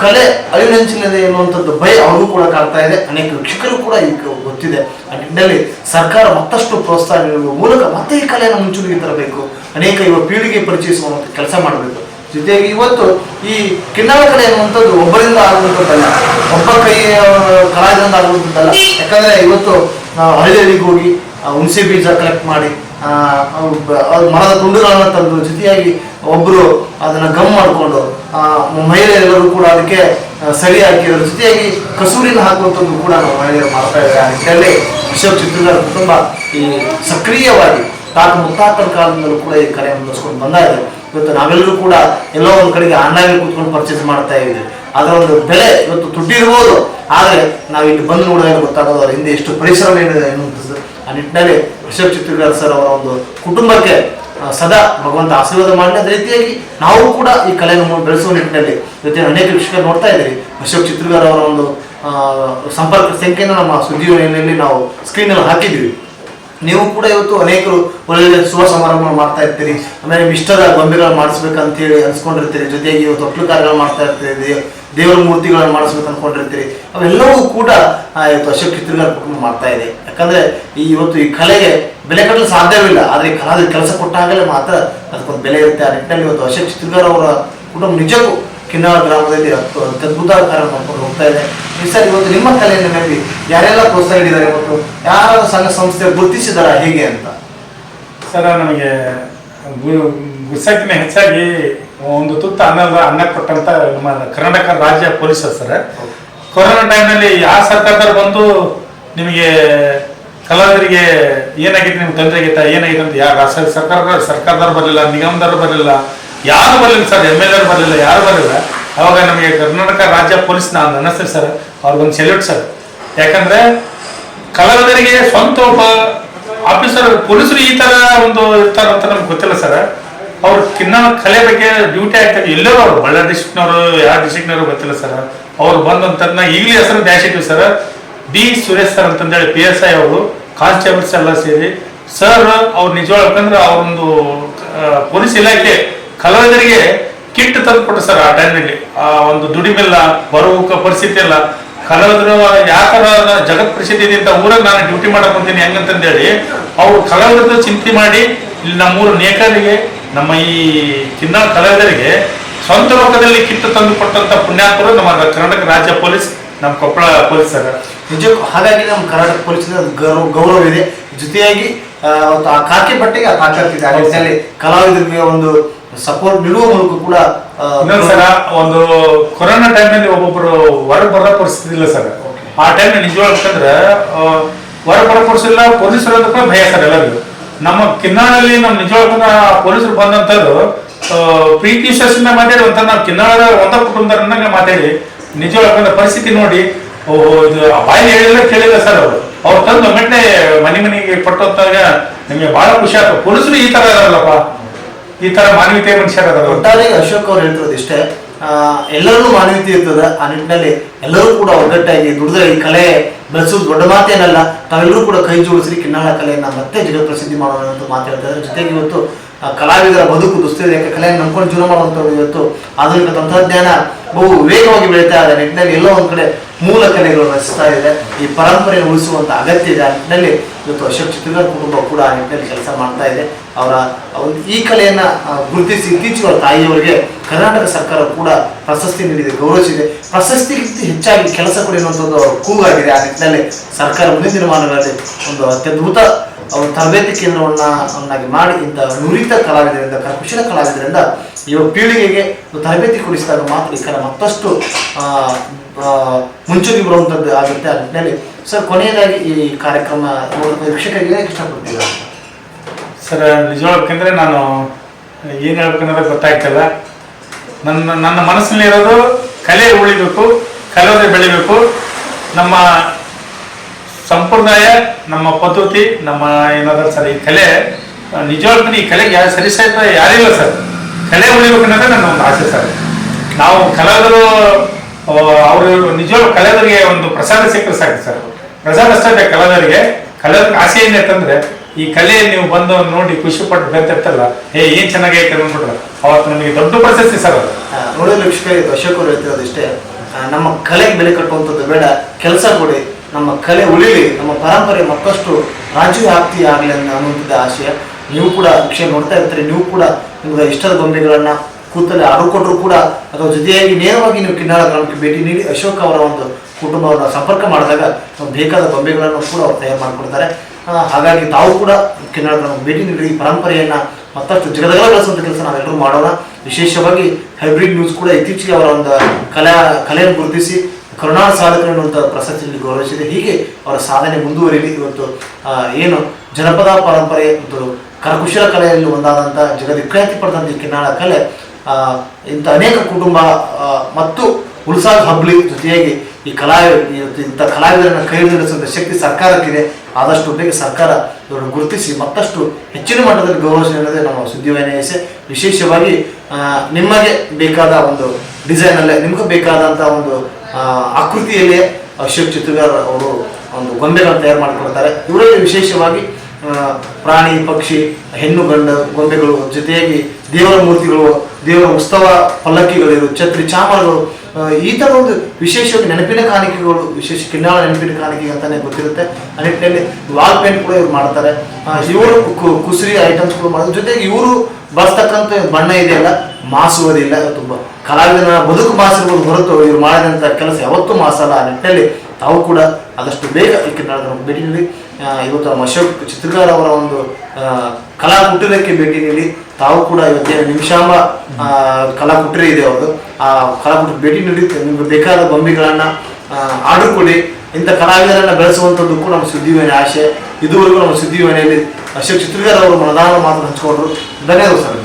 [SPEAKER 6] ಕಲೆ ಅಳಿನಂಚಿನದೆ ಎನ್ನುವಂಥದ್ದು ಭಯ ಅವ್ರಿಗೂ ಕೂಡ ಕಾಡ್ತಾ ಇದೆ. ಅನೇಕ ವೀಕ್ಷಕರು ಕೂಡ ಈಗ ಗೊತ್ತಿದೆ. ಆ ನಿಟ್ಟಿನಲ್ಲಿ ಸರ್ಕಾರ ಮತ್ತಷ್ಟು ಪ್ರೋತ್ಸಾಹ ನೀಡುವ ಮೂಲಕ ಮತ್ತೆ ಈ ಕಲೆಯನ್ನು ಮುಂಚೂಣಿಗೆ ತರಬೇಕು. ಅನೇಕ ಯುವ ಪೀಳಿಗೆ ಪರಿಚಯಿಸುವಂಥ ಕೆಲಸ ಮಾಡಬೇಕು. ಜೊತೆಗೆ ಇವತ್ತು ಈ ಕಿನ್ನಾಳ ಕಲೆ ಎನ್ನುವಂಥದ್ದು ಒಬ್ಬರಿಂದ ಆಗುವಂಥದ್ದಲ್ಲ. ಒಬ್ಬ ಕೈ ಕಲಾವಿದರಿಂದ ಆಗುವಂಥದ್ದಲ್ಲ. ಯಾಕಂದ್ರೆ ಇವತ್ತು ನಾವು ಹಳ್ಳಿಗೆ ಹೋಗಿ ಹುಣಸೆ ಬೀಜ ಕಲೆಕ್ಟ್ ಮಾಡಿ ಮರದ ತುಂಡುಗಳನ್ನು ತಂದು ಜೊತೆಯಾಗಿ ಒಬ್ಬರು ಅದನ್ನು ಗಮ್ ಮಾಡಿಕೊಂಡು ಮಹಿಳೆಯರೆಲ್ಲರೂ ಕೂಡ ಅದಕ್ಕೆ ಸರಿ ಹಾಕಿದ್ರು ಜೊತೆಯಾಗಿ ಕಸೂರಿನ ಹಾಕುವಂಥದ್ದು ಕೂಡ ನಾವು ಮಹಿಳೆಯರು ಮಾಡ್ತಾ ಇದ್ದಾರೆ. ಆ ನಿಟ್ಟಿನಲ್ಲಿ ಅಶೋಕ್ ಚಿತ್ರಗಾರ ಕುಟುಂಬ ಈ ಸಕ್ರಿಯವಾಗಿ ತಾತ ಮುತ್ತಾತನ ಕಾಲದಿಂದಲೂ ಕೂಡ ಈ ಕಡೆ ಮುಂದುವರ್ಸ್ಕೊಂಡು ಬಂದ ಇದೆ. ಇವತ್ತು ನಾವೆಲ್ಲರೂ ಕೂಡ ಎಲ್ಲೋ ಒಂದು ಕಡೆಗೆ ಆನ್ಲೈನ್ ಕೂತ್ಕೊಂಡು ಪರ್ಚೇಸ್ ಮಾಡ್ತಾ ಇದ್ದೀವಿ. ಅದರ ಒಂದು ಬೆಲೆ ಇವತ್ತು ದುಡ್ಡಿರ್ಬೋದು ಆದರೆ ನಾವು ಇಲ್ಲಿ ಬಂದು ನೋಡಿದಾಗ ಗೊತ್ತಾಗೋದು ಅವರ ಹಿಂದೆ ಎಷ್ಟು ಪರಿಸರ ಏನಿದೆ ಎನ್ನುವಂಥದ್ದು ಆ ನಿಟ್ಟಿನಲ್ಲಿ ಅಶೋಕ್ ಚಿತ್ರಗಾರ್ ಸರ್ ಅವರ ಒಂದು ಕುಟುಂಬಕ್ಕೆ ಸದಾ ಭಗವಂತ ಆಶೀರ್ವಾದ ಮಾಡಿದ ರೀತಿಯಾಗಿ ನಾವು ಕೂಡ ಈ ಕಲೆಯನ್ನು ಬೆಳೆಸುವ ನಿಟ್ಟಿನಲ್ಲಿ ಜೊತೆ ಅನೇಕ ವೀಕ್ಷಕರು ನೋಡ್ತಾ ಇದ್ದೀರಿ. ಅಶೋಕ್ ಚಿತ್ರಗಾರ ಅವರ ಒಂದು ಸಂಪರ್ಕ ಸಂಖ್ಯೆಯನ್ನು ನಮ್ಮ ಸುದ್ದಿಯಲ್ಲಿ ನಾವು ಸ್ಕ್ರೀನಲ್ಲಿ ಹಾಕಿದ್ದೀವಿ. ನೀವು ಕೂಡ ಇವತ್ತು ಅನೇಕರು ಒಳ್ಳೆ ಶುಭ ಸಮಾರಂಭ ಮಾಡ್ತಾ ಇರ್ತೀರಿ. ಆಮೇಲೆ ಇಷ್ಟದ ಗೊಂಬೆಗಳು ಮಾಡಿಸ್ಬೇಕಂತ ಹೇಳಿ ಅನ್ಸ್ಕೊಂಡಿರ್ತೀರಿ. ಜೊತೆಗೆ ಇವತ್ತು ಒಟ್ಲು ಕಾರ್ಯಗಳು ಮಾಡ್ತಾ ಇರ್ತೀರಿ ದೇವರ ಮೂರ್ತಿಗಳನ್ನು ಮಾಡಿಸ್ಬೇಕು ಅನ್ಕೊಂಡಿರ್ತೀರಿ ಅವೆಲ್ಲವೂ ಕೂಡ ಇವತ್ತು ಅಶೋಕ್ ಕುಟುಂಬ ಮಾಡ್ತಾ ಇದೆ. ಯಾಕಂದ್ರೆ, ಈ ಇವತ್ತು ಈ ಕಲೆಗೆ ಬೆಲೆ ಕಟ್ಟಲು ಸಾಧ್ಯವಿಲ್ಲ. ಆದರೆ ಈ ಕಲಾವಿದ ಕೆಲಸ ಕೊಟ್ಟಾಗಲೇ ಮಾತ್ರ ಅದಕ್ಕೊಂದು ಬೆಲೆ ಇರುತ್ತೆ. ಆ ನಿಟ್ಟಿನಲ್ಲಿ ಇವತ್ತು ಅಶೋಕ್ ಚಿತ್ರಗಾರ ಅವರ ಕುಟುಂಬ ನಿಜಕ್ಕೂ ಕಿನ್ನಾಳ ಗ್ರಾಮದಲ್ಲಿ ಅದ್ಭುತ ಕಾರ್ಯ ಮಾಡ್ಕೊಂಡು ಹೋಗ್ತಾ ಇದೆ. ಸರ್ ಇವತ್ತು ನಿಮ್ಮ ಕಲೆಯನ್ನು ಯಾರೆಲ್ಲ ಪ್ರೋತ್ಸಾಹ ನೀಡಿದ್ದಾರೆ ಇವತ್ತು ಯಾರ ಸಂಘ ಸಂಸ್ಥೆ ಗುರುತಿಸಿದಾರ ಹೇಗೆ ಅಂತ?
[SPEAKER 3] ಸರ್, ನಮಗೆ ಗು- ಗುಡ್ಸಕ್ಕಿಂತ ಹೆಚ್ಚಾಗಿ ಒಂದು ತುತ್ತ ಅನ್ನ ಅನ್ನ ಕೊಟ್ಟಂತ ನಮ್ಮ ಕರ್ನಾಟಕ ರಾಜ್ಯ ಪೊಲೀಸ್ ಸರ್. ಕೊರೋನಾ ಟೈಮ್ನಲ್ಲಿ ಯಾವ ಸರ್ಕಾರದವ್ರು ಬಂದು ನಿಮಗೆ ಕಲಾವಿದರಿಗೆ ಏನಾಗಿತ್ತು ನಿಮ್ಗೆ ತೊಂದರೆ ಆಗಿತ್ತ ಏನಾಗಿತ್ತು ಅಂತ ಯಾರು ರಾಷ್ಟ್ರ ಸರ್ಕಾರ ಸರ್ಕಾರದವ್ರು ಬರಲಿಲ್ಲ, ನಿಗಮದವ್ರು ಬರಲಿಲ್ಲ, ಯಾರು ಬರಲಿಲ್ಲ ಸರ್ ಎಂ ಎಲ್ ಎರು ಬರಲಿಲ್ಲ, ಯಾರು ಬರಲಿಲ್ಲ. ಅವಾಗ ನಮಗೆ ಕರ್ನಾಟಕ ರಾಜ್ಯ ಪೊಲೀಸ್ ನಾನು ಅನ್ನಿಸ್ತೀನಿ ಸರ್ ಅವ್ರಿಗೊಂದು ಸೆಲ್ಯೂಟ್ ಸರ್. ಯಾಕಂದ್ರೆ ಕಲಾವಿದರಿಗೆ ಸ್ವಂತ ಒಬ್ಬ ಆಫೀಸರ್ ಪೊಲೀಸರು ಈ ತರ ಒಂದು ಇರ್ತಾರ ಅಂತ ನಮ್ಗೆ ಗೊತ್ತಿಲ್ಲ ಸರ್. ಅವ್ರು ಕಿನ್ನ ಕಲೆ ಬಗ್ಗೆ ಡ್ಯೂಟಿ ಆಗ್ತದೆ ಎಲ್ಲರೂ ಅವ್ರು ಬಳ್ಳಾರಿ ಡಿಸ್ಟ್ರಿಕ್ಟ್ನವರು ಯಾವ ಡಿಸ್ಟ್ರಿಕ್ಟ್ನವರು ಗೊತ್ತಿಲ್ಲ ಸರ್ ಅವ್ರು ಬಂದಂತದ್ನ ಈಗಲೇ ಹೆಸರು ಡ್ಯಾಶ್ ಇಟ್ಟಿವಿ ಸರ್ ಡಿ ಸುರೇಶ್ ಸರ್ ಅಂತಂದೇಳಿ ಪಿ ಎಸ್ ಐ ಅವರು ಕಾನ್ಸ್ಟೇಬಲ್ಸ್ ಎಲ್ಲ ಸೇರಿ. ಸರ್ ಅವ್ರು ನಿಜವಾಗ್ಬೇಕಂದ್ರೆ ಅವ್ರೊಂದು ಪೊಲೀಸ್ ಇಲಾಖೆ ಕಲಾವಿದರಿಗೆ ಕಿಟ್ ತಂದು ಕೊಟ್ಟು ಸರ್ ಆ ಟೈಮಲ್ಲಿ ಆ ಒಂದು ದುಡಿಮೆಲ್ಲ ಬರುವ ಪರಿಸ್ಥಿತಿ ಎಲ್ಲ. ಕಲಾವಿದರು ಯಾವ ತರ ಜಗತ್ ಪ್ರಸಿದ್ಧಿ ಇದೆ ಅಂತ ಊರಾಗ ನಾನು ಡ್ಯೂಟಿ ಮಾಡಕ್ ಬಂತೀನಿ ಹೆಂಗಂತಂದೇಳಿ, ಅವ್ರು ಕಲಾವಿದರದ ಚಿಂತೆ ಮಾಡಿ ಇಲ್ಲಿ ನಮ್ಮೂರು ನೇಕಾರಿಗೆ ನಮ್ಮ ಈ ಚಿನ್ನ ಕಲಾವಿದರಿಗೆ ಸ್ವಂತ ರೊಕ್ಕದಲ್ಲಿ ಕಿತ್ತು ತಂದು ಕೊಟ್ಟಂತ ಪುಣ್ಯಾತ್ಮರು ನಮ್ಮ ಕರ್ನಾಟಕ ರಾಜ್ಯ ಪೊಲೀಸ್ ನಮ್ಮ ಕೊಪ್ಪಳ ಪೊಲೀಸ್ ಸರ್
[SPEAKER 6] ನಿಜಕ್ಕೂ ಹಾಗಾಗಿ ನಮ್ಮ ಕರ್ನಾಟಕ ಪೊಲೀಸ್ ಗೌರವ ಗೌರವ ಇದೆ. ಜೊತೆಯಾಗಿ ಆ, ಕಾಕಿ ಬಟ್ಟೆಗೆ ಆ ತಾಕತ್ತಿದೆ ಆ ನಿಟ್ಟಿನಲ್ಲಿ ಕಲಾವಿದರಿಗೆ ಒಂದು ಸಪೋರ್ಟ್ ನೀಡುವ ಮೂಲಕ ಕೂಡ
[SPEAKER 3] ಸರ ಒಂದು ಕೊರೋನಾ ಟೈಮ್ನಲ್ಲಿ ಒಬ್ಬೊಬ್ಬರು ಹೊರ ಬರೋ ಪರಿಸ್ಥಿತಿ ಇಲ್ಲ ಸರ್ ಆ ಟೈಮ್ ನಿಜವಾಗ್ತಂದ್ರೆ ಹೊರ ಬರೋ ಪರಿಸ್ಥಿತಿ ಇಲ್ಲ ಪೊಲೀಸರು ಕೂಡ ಭಯ ಸರ್ ಎಲ್ಲರಿಗೂ. ನಮ್ಮ ಕಿನ್ನಾಳಲ್ಲಿ ನಮ್ಮ ನಿಜವಾಗ ಪೊಲೀಸರು ಬಂದಂತವ್ರು ಪ್ರೀತಿ ವಿಶ್ವಾಸದಿಂದ ಮಾತಾಡಿ, ಒಂಥರ ನಾವು ಕಿನ್ನಾಳ ಒಂದ ಕುಟುಂಬದ ಮಾತಾಡಿ ನಿಜವಾಗ ಪರಿಸ್ಥಿತಿ ನೋಡಿ ಇದು ಬಾಯಿ ಹೇಳಿದ್ರೆ ಕೇಳಿಲ್ಲ ಸರ್ ಅವರು. ಅವ್ರು ತಂದು ಮೆಟ್ಟೆ ಮನೆ ಮನೆಗೆ ಕೊಟ್ಟಂತಾಗ ನಿಮಗೆ ಬಹಳ ಖುಷಿ ಆಯ್ತು ಪೊಲೀಸರು ಈ ತರ ಇದಾರಲ್ಲಪ್ಪ. ಈ ತರ ಮಾನವೀಯತೆ ಮನುಷ್ಯರ
[SPEAKER 6] ಒಟ್ಟಾರೆ ಅಶೋಕ್ ಅವ್ರು ಹೇಳ್ತಿರೋದು ಇಷ್ಟೇ ಎಲ್ಲರಲ್ಲೂ ಮಾನವೀಯತೆ ಇರ್ತದೆ. ಆ ನಿಟ್ಟಿನಲ್ಲಿ ಎಲ್ಲರೂ ಕೂಡ ಒಗ್ಗಟ್ಟಾಗಿ ದುಡಿದ್ರೆ ಈ ಕಲೆ ಬೆಳೆಸೋದು ದೊಡ್ಡ ಮಾತೇನಲ್ಲ, ತಾವೆಲ್ಲರೂ ಕೂಡ ಕೈ ಜೋಡಿಸಿ ಕಿನ್ನಾಳ ಕಲೆಯನ್ನ ಮತ್ತೆ ಜಗತ್ ಪ್ರಸಿದ್ಧಿ ಮಾಡೋಣ ಅಂತ ಮಾತಾಡ್ತಾರೆ ಜೊತೆಗೆ ಇವತ್ತು ಕಲಾವಿದರ ಬದುಕು ದುಸ್ಥಿತಿ ಯಾಕೆ ಕಲೆಯನ್ನು ನಂಬ್ಕೊಂಡು ಜೀವನ ಮಾಡುವಂಥವ್ರು ಇವತ್ತು ಆಧುನಿಕ ತಂತ್ರಜ್ಞಾನ ಬಹು ವೇಗವಾಗಿ ಬೆಳೀತಾ ಇದೆ. ನಿಟ್ಟಿನಲ್ಲಿ ಎಲ್ಲೋ ಒಂದು ಕಡೆ ಮೂಲ ಕಲೆಗಳು ರಚಿಸ್ತಾ ಇದೆ. ಈ ಪರಂಪರೆಯನ್ನು ಉಳಿಸುವಂತ ಅಗತ್ಯ ಇದೆ ಆ ನಿಟ್ಟಿನಲ್ಲಿ ಇವತ್ತು ಅಶೋಕ್ ಚಿತ್ರ ಕುಟುಂಬ ಕೂಡ ಆ ನಿಟ್ಟಿನಲ್ಲಿ ಕೆಲಸ ಮಾಡ್ತಾ ಇದೆ. ಅವರ ಈ ಕಲೆಯನ್ನ ಗುರುತಿಸಿ ಇತ್ತೀಚೆಗೆ ತಾಯಿಯವರಿಗೆ ಕರ್ನಾಟಕ ಸರ್ಕಾರ ಕೂಡ ಪ್ರಶಸ್ತಿ ನೀಡಿದೆ, ಗೌರವಿಸಿದೆ. ಪ್ರಶಸ್ತಿಗಿಂತ ಹೆಚ್ಚಾಗಿ ಕೆಲಸ ಕೊಡಿ ಒಂದು ಕೂಗಾಗಿದೆ. ಆ ನಿಟ್ಟಿನಲ್ಲಿ ಸರ್ಕಾರ ಮುಂದಿನ ದಿನಮಾನಗಳಲ್ಲಿ ಒಂದು ಅತ್ಯದ್ಭುತ ಅವರು ತರಬೇತಿ ಕೇಂದ್ರವನ್ನ ಅವನ್ನಾಗಿ ಮಾಡಿ ಇಂಥ ನುರಿತ ಕಲಾವಿದರಿಂದ, ಕರಕುಶಲ ಕಲಾವಿದರಿಂದ ಯುವ ಪೀಳಿಗೆಗೆ ತರಬೇತಿ ಕೊಡಿಸಿದಾಗ ಮಾತ್ರ ಈ ಕಡೆ ಮತ್ತಷ್ಟು ಮುಂಚೂಣಿ ಬರುವಂಥದ್ದು ಆಗುತ್ತೆ ಆ ನಿಟ್ಟಿನಲ್ಲಿ. ಸರ್, ಕೊನೆಯದಾಗಿ ಈ ಕಾರ್ಯಕ್ರಮ ವೀಕ್ಷಕರಿಗೆ ಇಷ್ಟಪಡ್ತೀವಿ
[SPEAKER 3] ಸರ್ ನಿಜವಾಗ್ಬೇಕಂದ್ರೆ ನಾನು ಏನು ಹೇಳ್ಬೇಕನ್ನೋದು ಗೊತ್ತಾಗ್ತಿಲ್ಲ ನನ್ನ ನನ್ನ ಮನಸ್ಸಿನಲ್ಲಿ ಇರೋದು ಕಲೆ ಉಳಿಬೇಕು ಕಲೆ ಬೆಳಿಬೇಕು. ನಮ್ಮ ಸಂಪ್ರದಾಯ, ನಮ್ಮ ಪದ್ಧತಿ, ನಮ್ಮ ಏನಾದ್ರು ಸರ್ ಈ ಕಲೆ ನಿಜವಾಗ್ಲೂ ಈ ಕಲೆಗೆ ಯಾರು ಸರಿ ಸಹಿತ ಯಾರಿಲ್ಲ ಸರ್. ಕಲೆ ಉಳಿಬೇಕು ಅನ್ನೋದೇ ನನ್ನ ಒಂದು ಆಸೆ ಸರ್. ನಾವು ಕಲಾವಿದರು ಅವರು ನಿಜವಾಗ್ಲೂ ಕಲಾವಿದರಿಗೆ ಒಂದು ಪ್ರಸಾದ ಸಿಕ್ಕರೆ ಸಾಕು ಸರ್. ಪ್ರಸಾದ ಅಷ್ಟೇ ಕಲಾವಿದರಿಗೆ ಕಲಾವಿದರಿಗೆ ಆಸೆ ಏನಿರ್ತಂದ್ರೆ ಈ ಕಲೆ ನೀವು ಬಂದು ನೋಡಿ ಖುಷಿ ಪಟ್ಟು ಬೆಂತಿರ್ತಲ್ಲ ಏ, ಏನ್ ಚೆನ್ನಾಗೈತೆ ಅಂದ್ಬಿಟ್ರೆ, ಅವತ್ತು ನಮಗೆ ದೊಡ್ಡ ಪ್ರಶಸ್ತಿ ಸರ್ ಅದು.
[SPEAKER 6] ವೀಕ್ಷಕರಿಗೆ ಇದು ಅಶೋಕ್ ಅವರು ಹೇಳ್ತಿರೋದು ಇಷ್ಟೇ. ನಮ್ಮ ಕಲೆಗೆ ಬೆಲೆ ಕಟ್ಟುವಂಥದ್ದು ಬೇಡ, ಕೆಲಸ ಕೊಡಿ. ನಮ್ಮ ಕಲೆ ಉಳಿಲಿ, ನಮ್ಮ ಪರಂಪರೆ ಮತ್ತಷ್ಟು ರಾಜ್ಯವ್ಯಾಪ್ತಿ ಆಗಲಿ ಅಂತ ಅನ್ನುವಂಥದ್ದು ಆಶಯ ನೀವು ಕೂಡ ವಿಷಯ ನೋಡ್ತಾ ಇರ್ತಾರೆ, ನೀವು ಕೂಡ ನಿಮ್ಗೆ ಇಷ್ಟದ ಗೊಂಬೆಗಳನ್ನ ಕೂತಲ್ಲಿ ಆಡಿಕೊಟ್ರು ಕೂಡ ಅಥವಾ ಜೊತೆಯಾಗಿ ನೇರವಾಗಿ ನೀವು ಕಿನ್ನಾಳ ಗ್ರಾಮಕ್ಕೆ ಭೇಟಿ ನೀಡಿ ಅಶೋಕ್ ಅವರ ಒಂದು ಕುಟುಂಬವನ್ನು ಸಂಪರ್ಕ ಮಾಡಿದಾಗ ಬೇಕಾದ ಗೊಂಬೆಗಳನ್ನು ಕೂಡ ಅವ್ರು ತಯಾರು ಮಾಡಿಕೊಡ್ತಾರೆ. ಹಾಗಾಗಿ ತಾವು ಕೂಡ ಕಿನ್ನಾಳ ಗ್ರಾಮಕ್ಕೆ ಭೇಟಿ ನೀಡಿ, ಈ ಪರಂಪರೆಯನ್ನ ಮತ್ತಷ್ಟು ಜಗದಗಲ ಬೆಳೆಸುವಂಥ ಕೆಲಸ ನಾವೆಲ್ಲರೂ ಮಾಡೋಣ. ವಿಶೇಷವಾಗಿ ಹೈಬ್ರಿಡ್ ನ್ಯೂಸ್ ಕೂಡ ಇತ್ತೀಚೆಗೆ ಅವರ ಒಂದು ಕಲಾ, ಕಲೆಯನ್ನು ಗುರುತಿಸಿ ಕರುಣಾಳ ಸಾಧಕರು ಎನ್ನುವಂಥ ಪ್ರಶಸ್ತಿಯಲ್ಲಿ ಗೌರವಿಸಿದೆ. ಹೀಗೆ ಅವರ ಸಾಧನೆ ಮುಂದುವರಿಯಲಿ ಇವತ್ತು ಏನು ಜನಪದ ಪರಂಪರೆ ಮತ್ತು ಕರಕುಶಲ ಕಲೆಯಲ್ಲಿ ಒಂದಾದಂಥ ಜಗದ್ವಿಖ್ಯಾತಿ ಪಡೆದಂಥ ಕಿನ್ನಾಳ ಕಲೆ ಇಂಥ ಅನೇಕ ಕುಟುಂಬ ಮತ್ತು ಉಳ್ಸಾಗ್ ಹಬ್ಲಿ ಜೊತೆಯಾಗಿ ಈ ಕಲಾ ಇಂಥ ಕಲಾವಿದರನ್ನು ಕೈ ನಿಲ್ಲಿಸುವಂಥ ಶಕ್ತಿ ಸರ್ಕಾರಕ್ಕಿದೆ. ಆದಷ್ಟು ಬೇಗ ಸರ್ಕಾರ ಇವರನ್ನು ಗುರುತಿಸಿ ಮತ್ತಷ್ಟು ಹೆಚ್ಚಿನ ಮಟ್ಟದಲ್ಲಿ ಗೌರವಿಸಿ ಅನ್ನೋದೇ ನಮ್ಮ ಸುದ್ದಿವಾಹಿನಿ ವಿಶೇಷವಾಗಿ ನಿಮಗೆ ಬೇಕಾದ ಒಂದು ಡಿಸೈನಲ್ಲೇ, ನಿಮಗೂ ಬೇಕಾದಂಥ ಒಂದು ಆಕೃತಿಯಲ್ಲೇ ಅಶೋಕ್ ಚಿತ್ರಗಾರ ಅವರು ಒಂದು ಗೊಂಬೆಗಳನ್ನು ತಯಾರು ಮಾಡಿಕೊಡ್ತಾರೆ. ಇವರಲ್ಲಿ ವಿಶೇಷವಾಗಿ ಪ್ರಾಣಿ, ಪಕ್ಷಿ, ಹೆಣ್ಣು, ಗಂಡ, ಗೊಂಬೆಗಳು, ಜೊತೆಯಾಗಿ ದೇವರ ಮೂರ್ತಿಗಳು, ದೇವರ ಉತ್ಸವ ಪಲ್ಲಕ್ಕಿಗಳಿರು, ಛತ್ರಿ, ಚಾಮರಗಳು ಈ ಥರ ಒಂದು ವಿಶೇಷವಾಗಿ ನೆನಪಿನ ಕಾಣಿಕೆಗಳು, ವಿಶೇಷ ಕಿನ್ನಾಳ ನೆನಪಿನ ಕಾಣಿಕೆ ಅಂತಲೇ ಗೊತ್ತಿರುತ್ತೆ. ಆ ನಿಟ್ಟಿನಲ್ಲಿ ವಾಲ್ ಪೇಂಟ್ ಕೂಡ ಇವ್ರು ಮಾಡ್ತಾರೆ. ಇವರು ಕುಸ್ರಿ ಐಟಮ್ಸ್ಗಳು ಮಾಡೋದು ಜೊತೆಗೆ ಇವರು ಬಳಸ್ತಕ್ಕಂಥ ಬಣ್ಣ ಇದೆಯಲ್ಲ ಮಾಸುವುದಿಲ್ಲ ತುಂಬ ಕಲಾವಿದನ ಬದುಕು ಮಾಸಿರ್ಬೋದು ಹೊರತು ಇವರು ಮಾಡಿದಂಥ ಕೆಲಸ ಯಾವತ್ತೂ ಮಾಸಲ್ಲ ಆ ನಿಟ್ಟಿನಲ್ಲಿ ತಾವು ಕೂಡ ಆದಷ್ಟು ಬೇಗ ಕಿನ್ನಾಳ ಭೇಟಿ ನೀಡಿ. ಇವತ್ತು ನಮ್ಮ ಅಶೋಕ್ ಚಿತ್ರಕಾರ ಅವರ ಒಂದು ಕಲಾ ಕುಟೀರಕ್ಕೆ ಭೇಟಿ ನೀಡಿ. ತಾವು ಕೂಡ ಇವತ್ತೇನು ನಿಮಿಷಾಂಬ ಕಲಾ ಕುಟೀರ ಇದೆ ಅವರು ಆ, ಕಲಾ ಕುಟೀರ ಭೇಟಿ ನೀಡಿ. ನಿಮ್ಗೆ ಬೇಕಾದ ಬೊಂಬೆಗಳನ್ನ ಆರ್ಡರ್ ಕೊಡಿ. ಇಂಥ ಕಲಾವಿದರನ್ನ ಬೆಳೆಸುವಂಥದ್ದು ಕೂಡ ನಮ್ಮ ಸುದ್ದಿವಾಹಿನಿ ಆಶೆ. ಇದುವರೆಗೂ ನಮ್ಮ ಸುದ್ದಿವಾಹಿನಿಯಲ್ಲಿ ಅಶೋಕ್ ಚಿತ್ರಕಾರ ಅವರು ಮನದಾನ ಮಾತನ್ನು ಹಂಚಿಕೊಂಡ್ರು. ಧನ್ಯವಾದ ಸರ್.